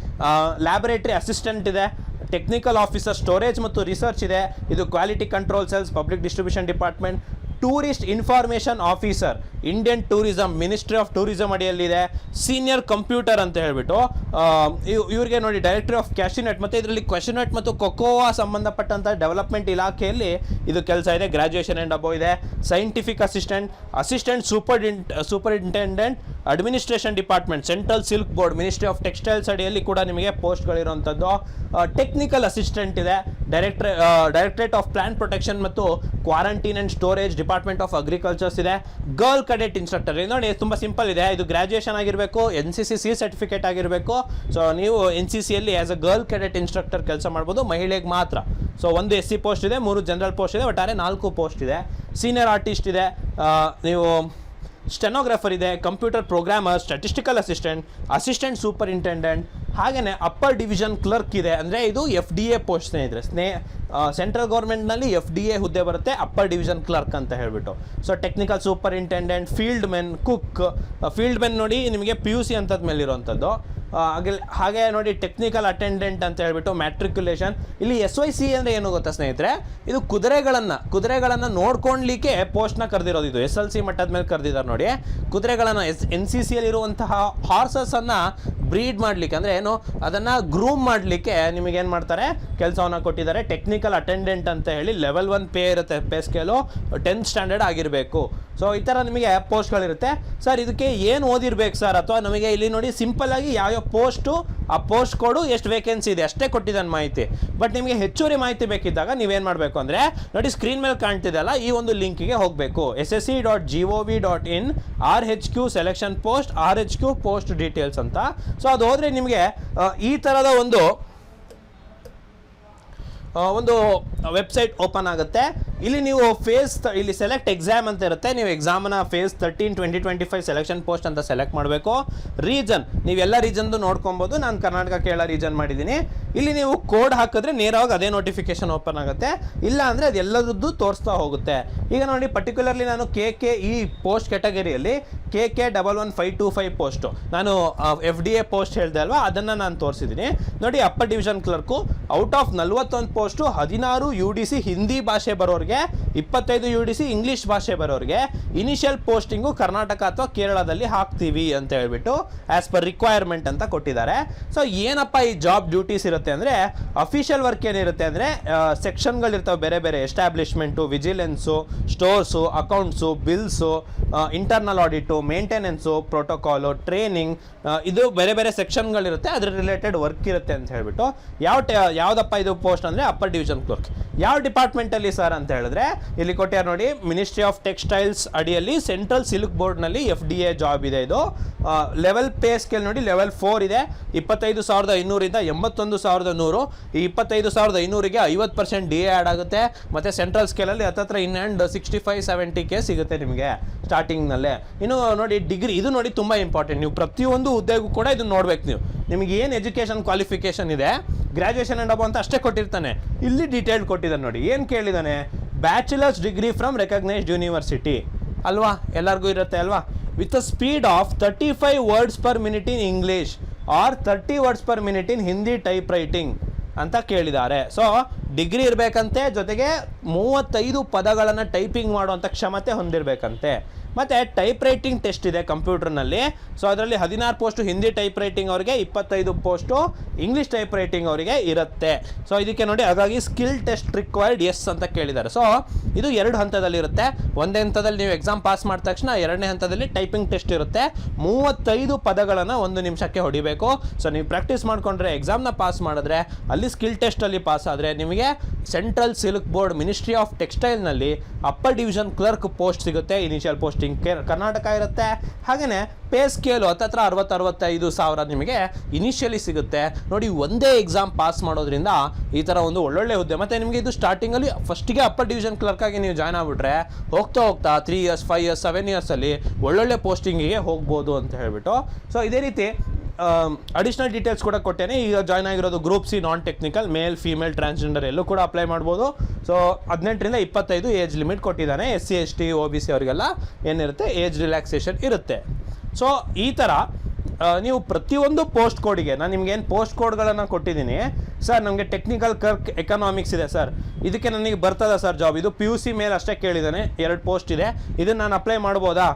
ಲ್ಯಾಬೊರೇಟ್ರಿ ಅಸಿಸ್ಟೆಂಟ್ ಇದೆ. ಟೆಕ್ನಿಕಲ್ ಆಫೀಸರ್ ಸ್ಟೋರೇಜ್ ಮತ್ತು ರಿಸರ್ಚ್ ಇದೆ. ಇದು quality control cells public distribution department tourist information officer Indian tourism ministry of tourism ಅಡಿಯಲ್ಲಿದೆ. Senior computer ಅಂತ ಹೇಳ್ಬಿಟ್ಟು ಇವರಿಗೆ ಇವ್- ಇವ್ರಿಗೆ ನೋಡಿ ಡೈರೆಕ್ಟರ್ ಆಫ್ ಕ್ಯಾಶಿನೆಟ್ ಮತ್ತು ಇದರಲ್ಲಿ ಕ್ವೆಶನೆಟ್ ಮತ್ತು ಕೊಕೋವಾ ಸಂಬಂಧಪಟ್ಟಂಥ ಡೆವಲಪ್ಮೆಂಟ್ ಇಲಾಖೆಯಲ್ಲಿ ಇದು ಕೆಲಸ ಇದೆ. ಗ್ರ್ಯಾಜುಯೇಷನ್ ಆ್ಯಂಡ್ ಅಬೋ ಇದೆ. Scientific assistant assistant super superintendent administration department central silk board ministry of textiles ಅಡಿಯಲ್ಲಿ ಕೂಡ ನಿಮಗೆ ಪೋಸ್ಟ್ಗಳಿರುವಂಥದ್ದು. ಟೆಕ್ನಿಕಲ್ ಅಸಿಸ್ಟೆಂಟ್ ಇದೆ. Director directorate of plant protection ಮತ್ತು quarantine and storage department of agricultures ಇದೆ. ಗರ್ಲ್ ಕಡೆಟ್ ಇನ್ಸ್ಟ್ರಕ್ಟರ್ ಇದು ನೋಡಿ, ತುಂಬ ಸಿಂಪಲ್ ಇದೆ. ಇದು ಗ್ರಾಜುಯೇಷನ್ ಆಗಿರಬೇಕು N C C C certificate ಆಗಿರಬೇಕು. ಸೊ ನೀವು ಎನ್ ಸಿ ಸಿಯಲ್ಲಿ as a girl cadet instructor ಕೆಲಸ ಮಾಡ್ಬೋದು, ಮಹಿಳೆಗೆ ಮಾತ್ರ. ಸೊ ಒಂದು ಎಸ್ ಸಿ ಪೋಸ್ಟ್ ಇದೆ, ಮೂರು ಜನರಲ್ ಪೋಸ್ಟ್ ಇದೆ, ಒಟ್ಟಾರೆ ನಾಲ್ಕು ಪೋಸ್ಟ್ ಇದೆ. ಸೀನಿಯರ್ ಆರ್ಟಿಸ್ಟ್ ಇದೆ. ನೀವು ಸ್ಟೆನೋಗ್ರಾಫರ್ ಇದೆ computer programmer statistical assistant assistant superintendent ಹಾಗೆಯೇ ಅಪ್ಪರ್ ಡಿವಿಷನ್ ಕ್ಲರ್ಕ್ ಇದೆ. ಅಂದರೆ ಇದು ಎಫ್ ಡಿ ಎ ಪೋಸ್ಟ್ ಸ್ನೇಹಿತರೆ ಸ್ನೇ ಸೆಂಟ್ರಲ್ ಗೌರ್ಮೆಂಟ್ನಲ್ಲಿ ಎಫ್ ಡಿ ಎ ಹುದ್ದೆ ಬರುತ್ತೆ ಅಪ್ಪರ್ ಡಿವಿಷನ್ ಕ್ಲರ್ಕ್ ಅಂತ ಹೇಳ್ಬಿಟ್ಟು. So technical superintendent field men cook field men ನೋಡಿ ನಿಮಗೆ ಪಿ ಯು ಸಿ ಅಂತದ ಮೇಲೆ ಹಾಗೆ ಹಾಗೆ ನೋಡಿ ಟೆಕ್ನಿಕಲ್ ಅಟೆಂಡೆಂಟ್ ಅಂತ ಹೇಳ್ಬಿಟ್ಟು ಮ್ಯಾಟ್ರಿಕ್ಯುಲೇಷನ್ ಇಲ್ಲಿ ಎಸ್ ವೈ ಸಿ ಅಂದರೆ ಏನು ಗೊತ್ತಾ ಸ್ನೇಹಿತರೆ? ಇದು ಕುದುರೆಗಳನ್ನು ಕುದುರೆಗಳನ್ನು ನೋಡ್ಕೊಳ್ಲಿಕ್ಕೆ ಪೋಸ್ಟ್ನ ಕರೆದಿರೋದು ಇದು. ಎಸ್ ಎಲ್ ಸಿ ಮಟ್ಟದ ಮೇಲೆ ಕರೆದಿದ್ದಾರೆ ನೋಡಿ. ಕುದುರೆಗಳನ್ನು ಎಸ್ ಎನ್ ಸಿ ಸಿಯಲ್ಲಿರುವಂತಹ ಹಾರ್ಸಸನ್ನು ಬ್ರೀಡ್ ಮಾಡಲಿಕ್ಕೆ ಅಂದರೆ ಏನು? ಅದನ್ನು ಗ್ರೂಮ್ ಮಾಡಲಿಕ್ಕೆ ನಿಮಗೇನು ಮಾಡ್ತಾರೆ? ಕೆಲಸವನ್ನು ಕೊಟ್ಟಿದ್ದಾರೆ. ಟೆಕ್ನಿಕಲ್ ಅಟೆಂಡೆಂಟ್ ಅಂತ ಹೇಳಿ ಲೆವೆಲ್ ಒನ್ ಪೇ ಇರುತ್ತೆ ಪೇ ಸ್ಕೇಲು ಟೆಂತ್ ಸ್ಟ್ಯಾಂಡರ್ಡ್ ಆಗಿರಬೇಕು. ಸೊ ಈ ಥರ ನಿಮಗೆ ಪೋಸ್ಟ್ಗಳಿರುತ್ತೆ ಸರ್ ಇದಕ್ಕೆ ಏನು ಓದಿರ್ಬೇಕು ಸರ್ ಅಥವಾ ನಮಗೆ ಇಲ್ಲಿ ನೋಡಿ ಸಿಂಪಲ್ ಆಗಿ ಯಾವ್ಯಾವ ಪೋಸ್ಟು, ಆ ಪೋಸ್ಟ್ ಕೋಡು ಎಷ್ಟು ವೇಕೆನ್ಸಿ ಇದೆ, ಅಷ್ಟೇ ಕೊಟ್ಟಿದ್ದಾನೆ ಮಾಹಿತಿ. ಬಟ್ ನಿಮಗೆ ಹೆಚ್ಚುವರಿ ಮಾಹಿತಿ ಬೇಕಿದ್ದಾಗ ನೀವೇನು ಮಾಡಬೇಕು ಅಂದರೆ, ನೋಡಿ ಸ್ಕ್ರೀನ್ ಮೇಲೆ ಕಾಣ್ತಿದೆಯಲ್ಲ ಈ ಒಂದು ಲಿಂಕಿಗೆ ಹೋಗಬೇಕು. S S C dot G O V dot in R H Q selection post R H Q post details ಅಂತ. ಸೊ ಅದು ಹೋದರೆ ನಿಮಗೆ ಈ ಥರದ ಒಂದು ಒಂದು ವೆಬ್ಸೈಟ್ ಓಪನ್ ಆಗುತ್ತೆ. ಇಲ್ಲಿ ನೀವು ಫೇಸ್ ಇಲ್ಲಿ ಸೆಲೆಕ್ಟ್ ಎಕ್ಸಾಮ್ ಅಂತ ಇರುತ್ತೆ. ನೀವು ಎಕ್ಸಾಮನ್ನ phase thirteen twenty twenty five selection post ಅಂತ ಸೆಲೆಕ್ಟ್ ಮಾಡಬೇಕು. ರೀಜನ್ ನೀವೆಲ್ಲ ರೀಜನ್ದು ನೋಡ್ಕೊಬೋದು. ನಾನು ಕರ್ನಾಟಕ, ಕೇರಳ ರೀಜನ್ ಮಾಡಿದ್ದೀನಿ ಇಲ್ಲಿ ನೀವು ಕೋಡ್ ಹಾಕಿದ್ರೆ ನೇರವಾಗಿ ಅದೇ ನೋಟಿಫಿಕೇಶನ್ ಓಪನ್ ಆಗುತ್ತೆ. ಇಲ್ಲ ಅಂದರೆ ಅದೆಲ್ಲದ್ದು ತೋರಿಸ್ತಾ ಹೋಗುತ್ತೆ. ಈಗ ನೋಡಿ ಪರ್ಟಿಕ್ಯುಲರ್ಲಿ ನಾನು ಕೆ ಕೆ ಈ post ಕ್ಯಾಟಗರಿಯಲ್ಲಿ K K double one five two five post ನಾನು ಎಫ್ ಡಿ ಎ ಪೋಸ್ಟ್ ಹೇಳಿದೆ ಅಲ್ವಾ? ಅದನ್ನು ನಾನು ತೋರಿಸಿದ್ದೀನಿ ನೋಡಿ upper division clerk out of ನಲ್ವತ್ತೊಂದು ಪೋಸ್ಟು ಹದಿನಾರು ಯು ಡಿ ಸಿ ಹಿಂದಿ ಭಾಷೆ ಬರೋರಿಗೆ, ಇಪ್ಪತ್ತೈದು ಯು ಡಿ ಸಿ ಇಂಗ್ಲೀಷ್ ಭಾಷೆ ಬರೋರಿಗೆ ಇನಿಷಿಯಲ್ ಪೋಸ್ಟಿಂಗು ಕರ್ನಾಟಕ ಅಥವಾ ಕೇರಳದಲ್ಲಿ ಹಾಕ್ತೀವಿ ಅಂತ ಹೇಳ್ಬಿಟ್ಟು ಆ್ಯಸ್ ಪರ್ ರಿಕ್ವೈರ್ಮೆಂಟ್ ಅಂತ ಕೊಟ್ಟಿದ್ದಾರೆ. ಸೊ ಏನಪ್ಪ ಈ ಜಾಬ್ ಡ್ಯೂಟೀಸ್ ಇರುತ್ತೆ ಅಂದರೆ ಅಫಿಷಿಯಲ್ ವರ್ಕ್ ಏನಿರುತ್ತೆ ಅಂದರೆ ಸೆಕ್ಷನ್ಗಳಿರ್ತವೆ ಬೇರೆ ಬೇರೆ establishment vigilance stores accounts bills internal audit maintenance protocol training ಇದು ಬೇರೆ ಬೇರೆ ಸೆಕ್ಷನ್ಗಳಿರುತ್ತೆ ಅದ್ರ ರಿಲೇಟೆಡ್ ವರ್ಕ್ ಇರುತ್ತೆ ಅಂತ ಹೇಳ್ಬಿಟ್ಟು. ಯಾವ ಯಾವುದಪ್ಪ ಇದು ಪೋಸ್ಟ್ ಅಂದರೆ ಅಪ್ಪರ್ ಡಿವಿಷನ್ ಕ್ಲರ್ಕ್ ಯಾವ ಡಿಪಾರ್ಟ್ಮೆಂಟಲ್ಲಿ ಸರ್ ಅಂತ ಹೇಳಿದ್ರೆ, ಇಲ್ಲಿ ಕೊಟ್ಟಿದ್ದಾರೆ ನೋಡಿ ಮಿನಿಸ್ಟ್ರಿ ಆಫ್ ಟೆಕ್ಸ್ಟೈಲ್ಸ್ ಅಡಿಯಲ್ಲಿ ಸೆಂಟ್ರಲ್ ಸಿಲ್ಕ್ ಬೋರ್ಡ್ನಲ್ಲಿ ಎಫ್ ಡಿ ಎ ಜಾಬ್ ಇದೆ ಇದು. ಲೆವೆಲ್ ಪೇ ಸ್ಕೇಲ್ ನೋಡಿ ಲೆವೆಲ್ ಫೋರ್ ಇದೆ. ಇಪ್ಪತ್ತೈದು ಸಾವಿರದ ಐನೂರಿಂದ ಎಂಬತ್ತೊಂದು ಸಾವಿರದ ನೂರು. ಈ ಇಪ್ಪತ್ತೈದು ಸಾವಿರದ ಐನೂರಿಗೆ ಐವತ್ತು ಪರ್ಸೆಂಟ್ ಡಿ ಎ ಆ್ಯಡ್ ಆಗುತ್ತೆ. ಮತ್ತು ಸೆಂಟ್ರಲ್ ಸ್ಕೇಲಲ್ಲಿ ಹತ್ತತ್ರ in and sixty five seventy K ಸಿಗುತ್ತೆ ನಿಮಗೆ ಸ್ಟಾರ್ಟಿಂಗ್ನಲ್ಲೇ ಇನ್ನು ನೋಡಿ ಡಿಗ್ರಿ ಇದು ನೋಡಿ ತುಂಬ ಇಂಪಾರ್ಟೆಂಟ್ ನೀವು ಪ್ರತಿಯೊಂದು ಹುದ್ದೆಗೂ ಕೂಡ ಇದನ್ನು ನೋಡ್ಬೇಕು ನೀವು. ನಿಮಗೆ ಏನು ಎಜುಕೇಷನ್ ಕ್ವಾಲಿಫಿಕೇಷನ್ ಇದೆ ಗ್ರ್ಯಾಜುಯೇಷನ್ ಅಂಡ್ ಅಬೋ ಅಂತ ಅಷ್ಟೇ ಕೊಟ್ಟಿರ್ತಾನೆ. ಇಲ್ಲಿ ಡೀಟೇಲ್ ಕೊಟ್ಟಿದ್ದಾನೆ ನೋಡಿ. ಏನು ಕೇಳಿದಾನೆ? Bachelors degree from recognised university. ಅಲ್ವಾ? ಎಲ್ಲರಿಗೂ ಇರುತ್ತೆ ಅಲ್ವಾ? With a speed of thirty five words per minute in English or thirty words per minute in Hindi type writing ಅಂತ ಕೇಳಿದ್ದಾರೆ. ಸೊ, ಡಿಗ್ರಿ ಇರಬೇಕಂತೆ, ಜೊತೆಗೆ ಮೂವತ್ತೈದು ಪದಗಳನ್ನು ಟೈಪಿಂಗ್ ಮಾಡುವಂಥ ಕ್ಷಮತೆ ಹೊಂದಿರಬೇಕಂತೆ. ಮತ್ತು ಟೈಪ್ ರೈಟಿಂಗ್ ಟೆಸ್ಟ್ ಇದೆ ಕಂಪ್ಯೂಟರ್ನಲ್ಲಿ. ಸೊ ಅದರಲ್ಲಿ ಹದಿನಾರು ಪೋಸ್ಟು ಹಿಂದಿ ಟೈಪ್ ರೈಟಿಂಗ್ ಅವರಿಗೆ, ಇಪ್ಪತ್ತೈದು ಪೋಸ್ಟು ಇಂಗ್ಲೀಷ್ ಟೈಪ್ ರೈಟಿಂಗ್ ಅವರಿಗೆ ಇರುತ್ತೆ. ಸೊ ಇದಕ್ಕೆ ನೋಡಿ, ಹಾಗಾಗಿ ಸ್ಕಿಲ್ ಟೆಸ್ಟ್ ರಿಕ್ವೈರ್ಡ್ ಎಸ್ ಅಂತ ಕೇಳಿದ್ದಾರೆ. ಸೊ ಇದು ಎರಡು ಹಂತದಲ್ಲಿರುತ್ತೆ ಒಂದೇ ಹಂತದಲ್ಲಿ ನೀವು ಎಕ್ಸಾಮ್ ಪಾಸ್ ಮಾಡಿದ ತಕ್ಷಣ, ಎರಡನೇ ಹಂತದಲ್ಲಿ ಟೈಪಿಂಗ್ ಟೆಸ್ಟ್ ಇರುತ್ತೆ. ಮೂವತ್ತೈದು ಪದಗಳನ್ನು ಒಂದು ನಿಮಿಷಕ್ಕೆ ಹೊಡಿಬೇಕು. ಸೊ ನೀವು ಪ್ರಾಕ್ಟೀಸ್ ಮಾಡಿಕೊಂಡ್ರೆ ಎಕ್ಸಾಮ್ನ ಪಾಸ್ ಮಾಡಿದ್ರೆ, ಅಲ್ಲಿ ಸ್ಕಿಲ್ ಟೆಸ್ಟಲ್ಲಿ ಪಾಸ್ ಆದರೆ, ನಿಮಗೆ central silk board ministry of ಟೆಕ್ಸ್ಟೈಲ್ನಲ್ಲಿ upper division clerk post ಸಿಗುತ್ತೆ ಇನಿಷಿಯಲ್ ಪೋಸ್ಟಿಂಗ್ ಕರ್ನಾಟಕ ಇರುತ್ತೆ. ಹಾಗೆಯೇ ಪೇ ಸ್ಕೇಲು ಹತ್ತತ್ರ ಅರವತ್ತು ಅರವತ್ತೈದು ಸಾವಿರ ನಿಮಗೆ ಇನಿಷಿಯಲಿ ಸಿಗುತ್ತೆ. ನೋಡಿ, ಒಂದೇ ಎಕ್ಸಾಮ್ ಪಾಸ್ ಮಾಡೋದ್ರಿಂದ ಈ ಥರ ಒಂದು ಒಳ್ಳೊಳ್ಳೆ ಹುದ್ದೆ. ಮತ್ತು ನಿಮಗೆ ಇದು ಸ್ಟಾರ್ಟಿಂಗಲ್ಲಿ ಫಸ್ಟಿಗೆ ಅಪ್ಪರ್ ಡಿವಿಷನ್ ಕ್ಲರ್ಕಾಗಿ ನೀವು ಜಾಯ್ನ್ ಆಗಿಬಿಟ್ರೆ, ಹೋಗ್ತಾ ಹೋಗ್ತಾ three years five years seven ಇಯರ್ಸಲ್ಲಿ ಒಳ್ಳೊಳ್ಳೆ ಪೋಸ್ಟಿಂಗಿಗೆ ಹೋಗ್ಬೋದು ಅಂತ ಹೇಳಿಬಿಟ್ಟು. ಸೊ ಇದೇ ರೀತಿ ಅಡಿಷ್ನಲ್ ಡೀಟೇಲ್ಸ್ ಕೂಡ ಕೊಟ್ಟೇನೆ. ಈಗ ಜಾಯ್ನ್ ಆಗಿರೋದು group C non technical male female transgender ಎಲ್ಲೂ ಕೂಡ ಅಪ್ಲೈ ಮಾಡ್ಬೋದು. ಸೊ ಹದಿನೆಂಟರಿಂದ ಇಪ್ಪತ್ತೈದು ಏಜ್ ಲಿಮಿಟ್ ಕೊಟ್ಟಿದ್ದಾನೆ S C S T O B C ಅವರಿಗೆಲ್ಲ. ಏನಿರುತ್ತೆ? ಏಜ್ ರಿಲ್ಯಾಕ್ಸೇಷನ್ ಇರುತ್ತೆ. ಸೊ ಈ ಥರ ನೀವು ಪ್ರತಿಯೊಂದು ಪೋಸ್ಟ್ ಕೋಡಿಗೆ ನಾನು ನಿಮ್ಗೆ ಏನು ಪೋಸ್ಟ್ ಕೋಡ್ಗಳನ್ನು ಕೊಟ್ಟಿದ್ದೀನಿ, ಸರ್, ನಮಗೆ ಟೆಕ್ನಿಕಲ್ ಕರ್ಕ್ ಎಕನಾಮಿಕ್ಸ್ ಇದೆ, ಸರ್. ಇದಕ್ಕೆ ನನಗೆ ಬರ್ತದ, ಸರ್ ಜಾಬ್ ಇದು ಪಿ ಯು ಸಿ ಮೇಲೆ ಅಷ್ಟೇ ಕೇಳಿದ್ದಾನೆ. ಎರಡು ಪೋಸ್ಟ್ ಇದೆ. ಇದನ್ನು ನಾನು ಅಪ್ಲೈ ಮಾಡ್ಬೋದಾ?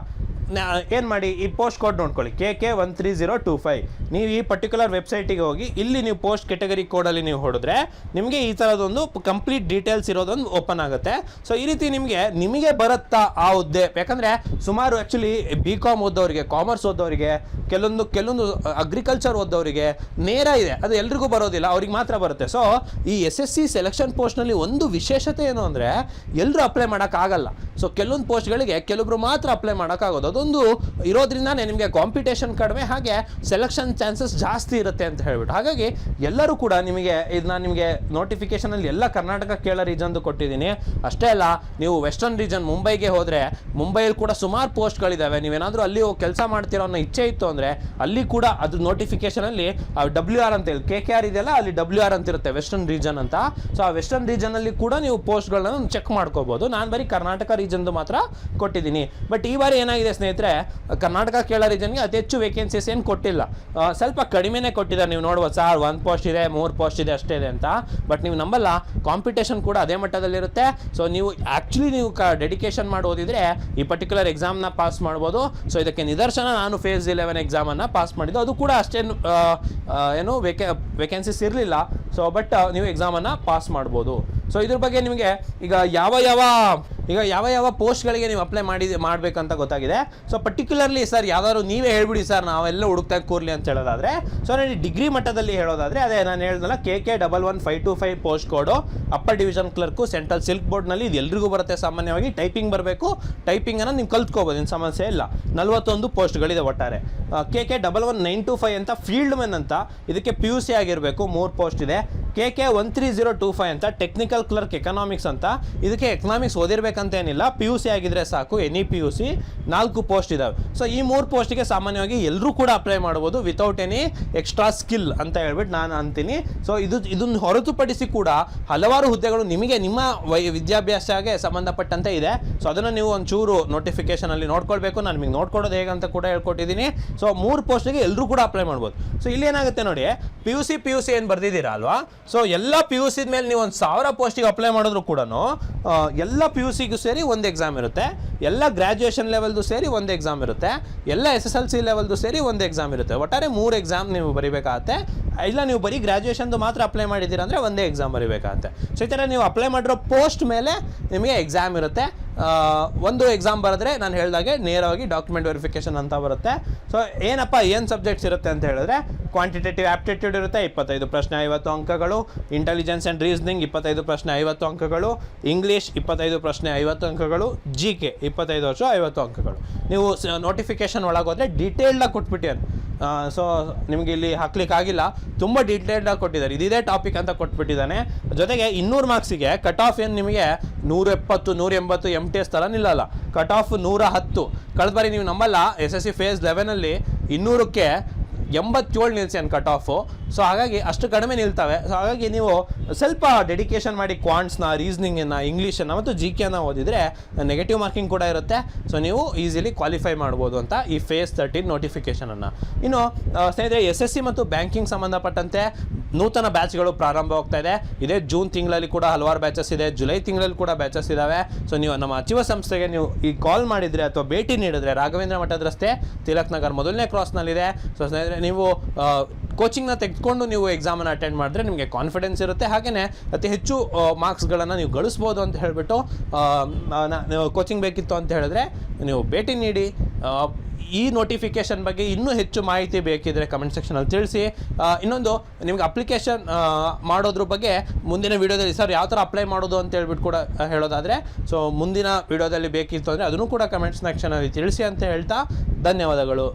ಏನು ಮಾಡಿ, ಈ ಪೋಸ್ಟ್ ಕೋಡ್ ನೋಡ್ಕೊಳ್ಳಿ. K K one three zero two five ನೀವು ಈ ಪರ್ಟಿಕ್ಯುಲರ್ ವೆಬ್ಸೈಟಿಗೆ ಹೋಗಿ, ಇಲ್ಲಿ ನೀವು ಪೋಸ್ಟ್ ಕೆಟಗರಿ ಕೋಡಲ್ಲಿ ನೀವು ಹೊಡೆದ್ರೆ, ನಿಮಗೆ ಈ ಥರದೊಂದು ಕಂಪ್ಲೀಟ್ ಡೀಟೇಲ್ಸ್ ಇರೋದೊಂದು ಓಪನ್ ಆಗುತ್ತೆ. ಸೊ ಈ ರೀತಿ ನಿಮಗೆ ನಿಮಗೆ ಬರುತ್ತಾ ಆ ಹುದ್ದೆ? ಯಾಕಂದರೆ, ಸುಮಾರು ಆ್ಯಕ್ಚುಲಿ ಬಿ ಕಾಮ್ ಓದೋರಿಗೆ ಕಾಮರ್ಸ್ ಓದೋರಿಗೆ ಕೆಲವೊಂದು ಕೆಲವೊಂದು ಅಗ್ರಿಕಲ್ಚರ್ ಓದೋರಿಗೆ ನೇರ ಇದೆ. ಅದು ಎಲ್ರಿಗೂ ಬರೋದಿಲ್ಲ, ಅವ್ರಿಗೆ ಮಾತ್ರ ಬರುತ್ತೆ. ಸೊ ಈ ಎಸ್ ಎಸ್ ಸಿ ಸೆಲೆಕ್ಷನ್ ಪೋಸ್ಟ್ನಲ್ಲಿ ಒಂದು ವಿಶೇಷತೆ ಏನು ಅಂದರೆ ಎಲ್ಲರೂ ಅಪ್ಲೈ ಮಾಡೋಕ್ಕಾಗಲ್ಲ. ಸೊ ಕೆಲವೊಂದು ಪೋಸ್ಟ್ಗಳಿಗೆ ಕೆಲವೊಬ್ರು ಮಾತ್ರ ಅಪ್ಲೈ ಮಾಡೋಕ್ಕಾಗೋದು. ಅದೊಂದು ಇರೋದ್ರಿಂದಾನೇ ನಿಮಗೆ ಕಾಂಪಿಟೇಷನ್ ಕಡಿಮೆ, ಹಾಗೆ ಸೆಲೆಕ್ಷನ್ ಚಾನ್ಸಸ್ ಜಾಸ್ತಿ ಇರುತ್ತೆ ಅಂತ ಹೇಳ್ಬಿಟ್ಟು. ಹಾಗಾಗಿ ಎಲ್ಲರೂ ಕೂಡ ನಿಮಗೆ ಇದನ್ನ ನಾನು ನಿಮಗೆ ನೋಟಿಫಿಕೇಷನಲ್ಲಿ ಎಲ್ಲ ಕರ್ನಾಟಕ ಕೇಳ ರೀಜನ್ದು ಕೊಟ್ಟಿದ್ದೀನಿ. ಅಷ್ಟೇ ಅಲ್ಲ, ನೀವು ವೆಸ್ಟರ್ನ್ ರೀಜನ್ ಮುಂಬೈಗೆ ಹೋದರೆ ಮುಂಬೈಯಲ್ಲಿ ಕೂಡ ಸುಮಾರು ಪೋಸ್ಟ್ಗಳಿದ್ದಾವೆ ನೀವೇನಾದರೂ ಅಲ್ಲಿ ಕೆಲಸ ಮಾಡ್ತಿರೋ ಅನ್ನೋ ಇಚ್ಛೆ ಇತ್ತು ಅಂದರೆ, ಅಲ್ಲಿ ಕೂಡ ಅದು ನೋಟಿಫಿಕೇಷನಲ್ಲಿ ಡಬ್ಲ್ಯೂ ಆರ್ ಅಂತ ಹೇಳಿ ಕೆ ಕೆ ಆರ್ ಇದೆಯಲ್ಲ, ಅಲ್ಲಿ ಡಬ್ಲ್ಯೂ ಆರ್ ಅಂತ ಇರುತ್ತೆ ವೆಸ್ಟರ್ನ್ ರೀಜನ್ ಅಂತ. ಸೊ ಆ ವೆಸ್ಟರ್ನ್ ರೀಜನಲ್ಲಿ ಕೂಡ ನೀವು ಪೋಸ್ಟ್ಗಳನ್ನ ಚೆಕ್ ಮಾಡ್ಕೋಬೋದು. ನಾನು ಬರೀ ಕರ್ನಾಟಕ ರೀಜನ್ದು ಮಾತ್ರ ಕೊಟ್ಟಿದ್ದೀನಿ. ಬಟ್ ಈ ಬಾರಿ ಏನಾಗಿದೆ ಸ್ನೇಹಿತರೆ, ಕರ್ನಾಟಕ ಕೇರಳ ರೀಜನ್ಗೆ ಅತಿ ಹೆಚ್ಚು ವೇಕೆನ್ಸೀಸ್ ಏನು ಕೊಟ್ಟಿಲ್ಲ. ಸ್ವಲ್ಪ ಕಡಿಮೆನೇ ಕೊಟ್ಟಿದ್ದಾರೆ. ನೀವು ನೋಡ್ಬೋದು ಸರ್ ಒಂದು ಪೋಸ್ಟ್ ಇದೆ, ಮೂರು ಪೋಸ್ಟ್ ಇದೆ, ಅಷ್ಟೇ ಇದೆ ಅಂತ. ಬಟ್ ನೀವು ನಂಬಲ್ಲ ಕಾಂಪಿಟೇಷನ್ ಕೂಡ ಅದೇ ಮಟ್ಟದಲ್ಲಿರುತ್ತೆ ಸೊ ನೀವು ಆ್ಯಕ್ಚುಲಿ ನೀವು ಕ ಡೆಡಿಕೇಶನ್ ಮಾಡೋದಿದ್ರೆ ಈ ಪರ್ಟಿಕ್ಯುಲರ್ ಎಕ್ಸಾಮ್ನ ಪಾಸ್ ಮಾಡ್ಬೋದು. ಸೊ ಇದಕ್ಕೆ ನಿದರ್ಶನ ನಾನು ಫೇಸ್ ಇಲೆವೆನ್ ಎಕ್ಸಾಮನ್ನು ಪಾಸ್ ಮಾಡಿದ್ದು. ಅದು ಕೂಡ ಅಷ್ಟೇನು ಏನು ವೇಕೆ ವೇಕೆನ್ಸೀಸ್ ಇರಲಿಲ್ಲ. ಸೊ ಬಟ್ ನೀವು ಎಕ್ಸಾಮನ್ನು ಪಾಸ್ ಮಾಡ್ಬೋದು. ಸೊ ಇದ್ರ ಬಗ್ಗೆ ನಿಮಗೆ ಈಗ ಯಾವ ಯಾವ, ಈಗ ಯಾವ ಯಾವ ಪೋಸ್ಟ್ಗಳಿಗೆ ನೀವು ಅಪ್ಲೈ ಮಾಡಿ ಮಾಡಬೇಕಂತ ಗೊತ್ತಾಗಿದೆ. ಸೊ ಪರ್ಟಿಕ್ಯುಲರ್ಲಿ ಸರ್ ಯಾವ್ದಾದ್ರು ನೀವೇ ಹೇಳ್ಬಿಡಿ ಸರ್ ನಾವೆಲ್ಲ ಹುಡುಕ್ತಾ ಕೂರ್ಲಿ ಅಂತ ಹೇಳೋದಾದ್ರೆ. ಸೊ ನಾನು ಡಿಗ್ರಿ ಮಟ್ಟದಲ್ಲಿ ಹೇಳೋದಾದ್ರೆ, ಅದೇ ನಾನು ಹೇಳ್ದಲ್ಲ K K double one five two five post code upper division clerk central silk ಬೋರ್ಡ್ನಲ್ಲಿ ಇದು ಎಲ್ರಿಗೂ ಬರುತ್ತೆ ಸಾಮಾನ್ಯವಾಗಿ. ಟೈಪಿಂಗ್ ಬರಬೇಕು. ಟೈಪಿಂಗನ್ನು ನೀವು ಕಲ್ತ್ಕೋಬೋದು ಏನು ಸಮಸ್ಯೆ ಇಲ್ಲ. ನಲ್ವತ್ತೊಂದು ಪೋಸ್ಟ್ಗಳಿದೆ ಒಟ್ಟಾರೆ. K K double one nine two five ಅಂತ ಫೀಲ್ಡ್ ಮೆನ್ ಅಂತ ಇದಕ್ಕೆ ಪಿ ಯು ಸಿ ಆಗಿರಬೇಕು. ಮೂರು ಪೋಸ್ಟ್ ಇದೆ. K K one three zero two five ಅಂತ ಟೆಕ್ನಿಕಲ್ ಕ್ಲರ್ಕ್ ಎಕನಾಮಿಕ್ಸ್ ಅಂತ. ಇದಕ್ಕೆ ಎಕನಾಮಿಕ್ಸ್ ಓದಿರ್ಬೇಕಂತ ಏನಿಲ್ಲ. ಪಿ ಯು ಸಿ ಆಗಿದ್ರೆ ಸಾಕು, ಎನಿ ಪಿ ಯು ಸಿ ನಾಲ್ಕು ಪೋಸ್ಟ್ ಇದಾವೆ. ಸೊ ಈ ಮೂರು ಪೋಸ್ಟಿಗೆ ಸಾಮಾನ್ಯವಾಗಿ ಎಲ್ಲರೂ ಕೂಡ ಅಪ್ಲೈ ಮಾಡ್ಬೋದು ವಿತೌಟ್ ಎನಿ ಎಕ್ಸ್ಟ್ರಾ ಸ್ಕಿಲ್ ಅಂತ ಹೇಳ್ಬಿಟ್ಟು ನಾನು ಅಂತೀನಿ. ಸೊ ಇದು, ಇದನ್ನು ಹೊರತುಪಡಿಸಿ ಕೂಡ ಹಲವಾರು ಹುದ್ದೆಗಳು ನಿಮಗೆ ನಿಮ್ಮ ವೈ, ವಿದ್ಯಾಭ್ಯಾಸಕ್ಕೆ ಸಂಬಂಧಪಟ್ಟಂತೆ ಇದೆ. ಸೊ ಅದನ್ನು ನೀವು ಒಂಚೂರು ನೋಟಿಫಿಕೇಶನಲ್ಲಿ ನೋಡ್ಕೊಳ್ಬೇಕು. ನಾನು ನಿಮಗೆ ನೋಡ್ಕೊಡೋದು ಅಂತ ಕೂಡ ಹೇಳ್ಕೊಟ್ಟಿದ್ದೀನಿ. ಸೊ ಮೂರು ಪೋಸ್ಟಿಗೆ ಎಲ್ಲರೂ ಕೂಡ ಅಪ್ಲೈ ಮಾಡ್ಬೋದು. ಸೊ ಇಲ್ಲಿ ಏನಾಗುತ್ತೆ ನೋಡಿ P U C P U C ಏನು ಬರ್ದಿದ್ದೀರಾ ಅಲ್ವಾ? ಸೊ ಎಲ್ಲ ಪಿ ಯು ಸಿದ ಮೇಲೆ ನೀವು ಒಂದು ಸಾವಿರ ಪೋಸ್ಟಿಗೆ ಅಪ್ಲೈ ಮಾಡಿದ್ರು ಕೂಡ ಎಲ್ಲ ಪಿ ಯು ಸಿಗೂ ಸೇರಿ ಒಂದು ಎಕ್ಸಾಮ್ ಇರುತ್ತೆ. ಎಲ್ಲ ಗ್ರ್ಯಾಜುಯೇಷನ್ ಲೆವೆಲ್ದು ಸೇರಿ ಒಂದು ಎಕ್ಸಾಮ್ ಇರುತ್ತೆ. ಎಲ್ಲ ಎಸ್ ಎಸ್ ಎಲ್ ಸಿ ಲೆವೆಲ್ದು ಸೇರಿ ಒಂದು ಎಕ್ಸಾಮ್ ಇರುತ್ತೆ. ಒಟ್ಟಾರೆ ಮೂರು ಎಕ್ಸಾಮ್ ನೀವು ಬರೀಬೇಕಾಗತ್ತೆ. ಇಲ್ಲ, ನೀವು ಬರೀ ಗ್ರ್ಯಾಜುಯೇಷನ್ದು ಮಾತ್ರ ಅಪ್ಲೈ ಮಾಡಿದ್ದೀರಾ ಅಂದರೆ ಒಂದೇ ಎಕ್ಸಾಮ್ ಬರೀಬೇಕಾಗತ್ತೆ. ಸೊ ಈ ಥರ ನೀವು ಅಪ್ಲೈ ಮಾಡಿರೋ ಪೋಸ್ಟ್ ಮೇಲೆ ನಿಮಗೆ ಎಕ್ಸಾಮ್ ಇರುತ್ತೆ. ಒಂದು ಎಕ್ಸಾಮ್ ಬರೆದ್ರೆ ನಾನು ಹೇಳಿದಾಗೆ ನೇರವಾಗಿ ಡಾಕ್ಯುಮೆಂಟ್ ವೆರಿಫಿಕೇಷನ್ ಅಂತ ಬರುತ್ತೆ. ಸೊ ಏನಪ್ಪ, ಏನು ಸಬ್ಜೆಕ್ಟ್ಸ್ ಇರುತ್ತೆ ಅಂತ ಹೇಳಿದ್ರೆ ಕ್ವಾಂಟಿಟೇಟಿವ್ ಆಪ್ಟಿಟ್ಯೂಡ್ ಇರುತ್ತೆ, ಇಪ್ಪತ್ತೈದು ಪ್ರಶ್ನೆ, ಐವತ್ತು ಅಂಕಗಳು. ಇಂಟೆಲಿಜೆನ್ಸ್ ಆ್ಯಂಡ್ ರೀಸನಿಂಗ್ ಇಪ್ಪತ್ತೈದು ಪ್ರಶ್ನೆ, ಐವತ್ತು ಅಂಕಗಳು. ಇಂಗ್ಲೀಷ್ ಇಪ್ಪತ್ತೈದು ಪ್ರಶ್ನೆ, ಐವತ್ತು ಅಂಕಗಳು. ಜಿ ಕೆ ಇಪ್ಪತ್ತೈದು ವರ್ಷ, ಐವತ್ತು ಅಂಕಗಳು. ನೀವು ನೋಟಿಫಿಕೇಷನ್ ಒಳಗೋದ್ರೆ ಡೀಟೇಲ್ಡಾಗಿ ಕೊಟ್ಬಿಟ್ಟಿದ್ದಾರೆ ಸೊ ನಿಮಗೆ ಇಲ್ಲಿ ಹಾಕ್ಲಿಕ್ಕೆ ಆಗಿಲ್ಲ ತುಂಬ ಡೀಟೇಲ್ಡಾಗಿ ಕೊಟ್ಟಿದ್ದಾರೆ. ಇದಿದೆ ಟಾಪಿಕ್ ಅಂತ ಕೊಟ್ಬಿಟ್ಟಿದ್ದಾನೆ. ಜೊತೆಗೆ ಇನ್ನೂರು ಮಾರ್ಕ್ಸಿಗೆ ಕಟ್ ಆಫ್ ಏನು ನಿಮಗೆ? ನೂರ ಎಪ್ಪತ್ತು ನೂರ ಎಂಬತ್ತು ಎಂ ಟಿ ಎಸ್ ಥರ ನಿಲ್ಲಲ್ಲ. ಕಟ್ ಆಫ್ ನೂರ ಹತ್ತು. ಕಳೆದ ಬಾರಿ ನೀವು ನಂಬಲ್ಲ. ಎಸ್ ಎಸ್ ಸಿ ಫೇಸ್ ಲೆವೆನಲ್ಲಿ ಇನ್ನೂರಕ್ಕೆ ಎಂಬತ್ತೇಳು ನಿಲ್ಸಿ ಕಟ್ ಆಫು ಸೊ ಹಾಗಾಗಿ ಅಷ್ಟು ಕಡಿಮೆ ನಿಲ್ತವೆ. ಸೊ ಹಾಗಾಗಿ ನೀವು ಸ್ವಲ್ಪ ಡೆಡಿಕೇಶನ್ ಮಾಡಿ ಕ್ವಾಂಟ್ಸ್ನ ರೀಸ್ನಿಂಗನ್ನು ಇಂಗ್ಲೀಷನ್ನು ಮತ್ತು ಜಿ ಕೆನ ಓದಿದರೆ ನೆಗೆಟಿವ್ ಮಾರ್ಕಿಂಗ್ ಕೂಡ ಇರುತ್ತೆ. ಸೊ ನೀವು ಈಸಿಲಿ ಕ್ವಾಲಿಫೈ ಮಾಡ್ಬೋದು ಅಂತ ಈ ಫೇಸ್ ತರ್ಟೀನ್ ನೋಟಿಫಿಕೇಷನನ್ನು ಇನ್ನು ಸ್ನೇಹಿತರೆ ಎಸ್ ಎಸ್ ಸಿ ಮತ್ತು ಬ್ಯಾಂಕಿಂಗ್ ಸಂಬಂಧಪಟ್ಟಂತೆ ನೂತನ ಬ್ಯಾಚ್ಗಳು ಪ್ರಾರಂಭ ಹೋಗ್ತಾ ಇದೆ. ಇದೇ ಜೂನ್ ತಿಂಗಳಲ್ಲಿ ಕೂಡ ಹಲವಾರು ಬ್ಯಾಚಸ್ ಇದೆ. ಜುಲೈ ತಿಂಗಳಲ್ಲಿ ಕೂಡ ಬ್ಯಾಚಸ್ ಇದ್ದಾವೆ ಸೊ ನೀವು ನಮ್ಮ ಅಚಿವ ಸಂಸ್ಥೆಗೆ ನೀವು ಈ ಕಾಲ್ ಮಾಡಿದರೆ ಅಥವಾ ಭೇಟಿ ನೀಡಿದ್ರೆ ರಾಘವೇಂದ್ರ ಮಠದ ರಸ್ತೆ, ತಿಲಕ್ ನಗರ್ ಮೊದಲನೇ ಕ್ರಾಸ್ನಲ್ಲಿದೆ ಸೊ ಸ್ನೇಹಿತರೆ, ನೀವು ಕೋಚಿಂಗ್ನ ತೆಗೆದುಕೊಂಡು ನೀವು ಎಕ್ಸಾಮನ್ನು ಅಟೆಂಡ್ ಮಾಡಿದ್ರೆ ನಿಮಗೆ ಕಾನ್ಫಿಡೆನ್ಸ್ ಇರುತ್ತೆ. ಹಾಗೆಯೇ ಅತಿ ಹೆಚ್ಚು ಮಾರ್ಕ್ಸ್ಗಳನ್ನು ನೀವು ಗಳಿಸ್ಬೋದು ಅಂತ ಹೇಳಿಬಿಟ್ಟು ಕೋಚಿಂಗ್ ಬೇಕಿತ್ತು ಅಂತ ಹೇಳಿದ್ರೆ ನೀವು ಭೇಟಿ ನೀಡಿ. ಈ ನೋಟಿಫಿಕೇಷನ್ ಬಗ್ಗೆ ಇನ್ನೂ ಹೆಚ್ಚು ಮಾಹಿತಿ ಬೇಕಿದ್ರೆ ಕಮೆಂಟ್ ಸೆಕ್ಷನಲ್ಲಿ ತಿಳಿಸಿ. ಇನ್ನೊಂದು, ನಿಮ್ಗೆ ಅಪ್ಲಿಕೇಶನ್ ಮಾಡೋದ್ರ ಬಗ್ಗೆ ಮುಂದಿನ ವೀಡಿಯೋದಲ್ಲಿ ಸರ್ ಯಾವ ಥರ ಅಪ್ಲೈ ಮಾಡೋದು ಅಂತ ಹೇಳ್ಬಿಟ್ಟು ಕೂಡ ಹೇಳೋದಾದರೆ ಸೊ ಮುಂದಿನ ವೀಡಿಯೋದಲ್ಲಿ ಬೇಕಿತ್ತು ಅಂದರೆ ಅದನ್ನು ಕೂಡ ಕಮೆಂಟ್ಸ್ ಸೆಕ್ಷನಲ್ಲಿ ತಿಳಿಸಿ ಅಂತ ಹೇಳ್ತಾ ಧನ್ಯವಾದಗಳು.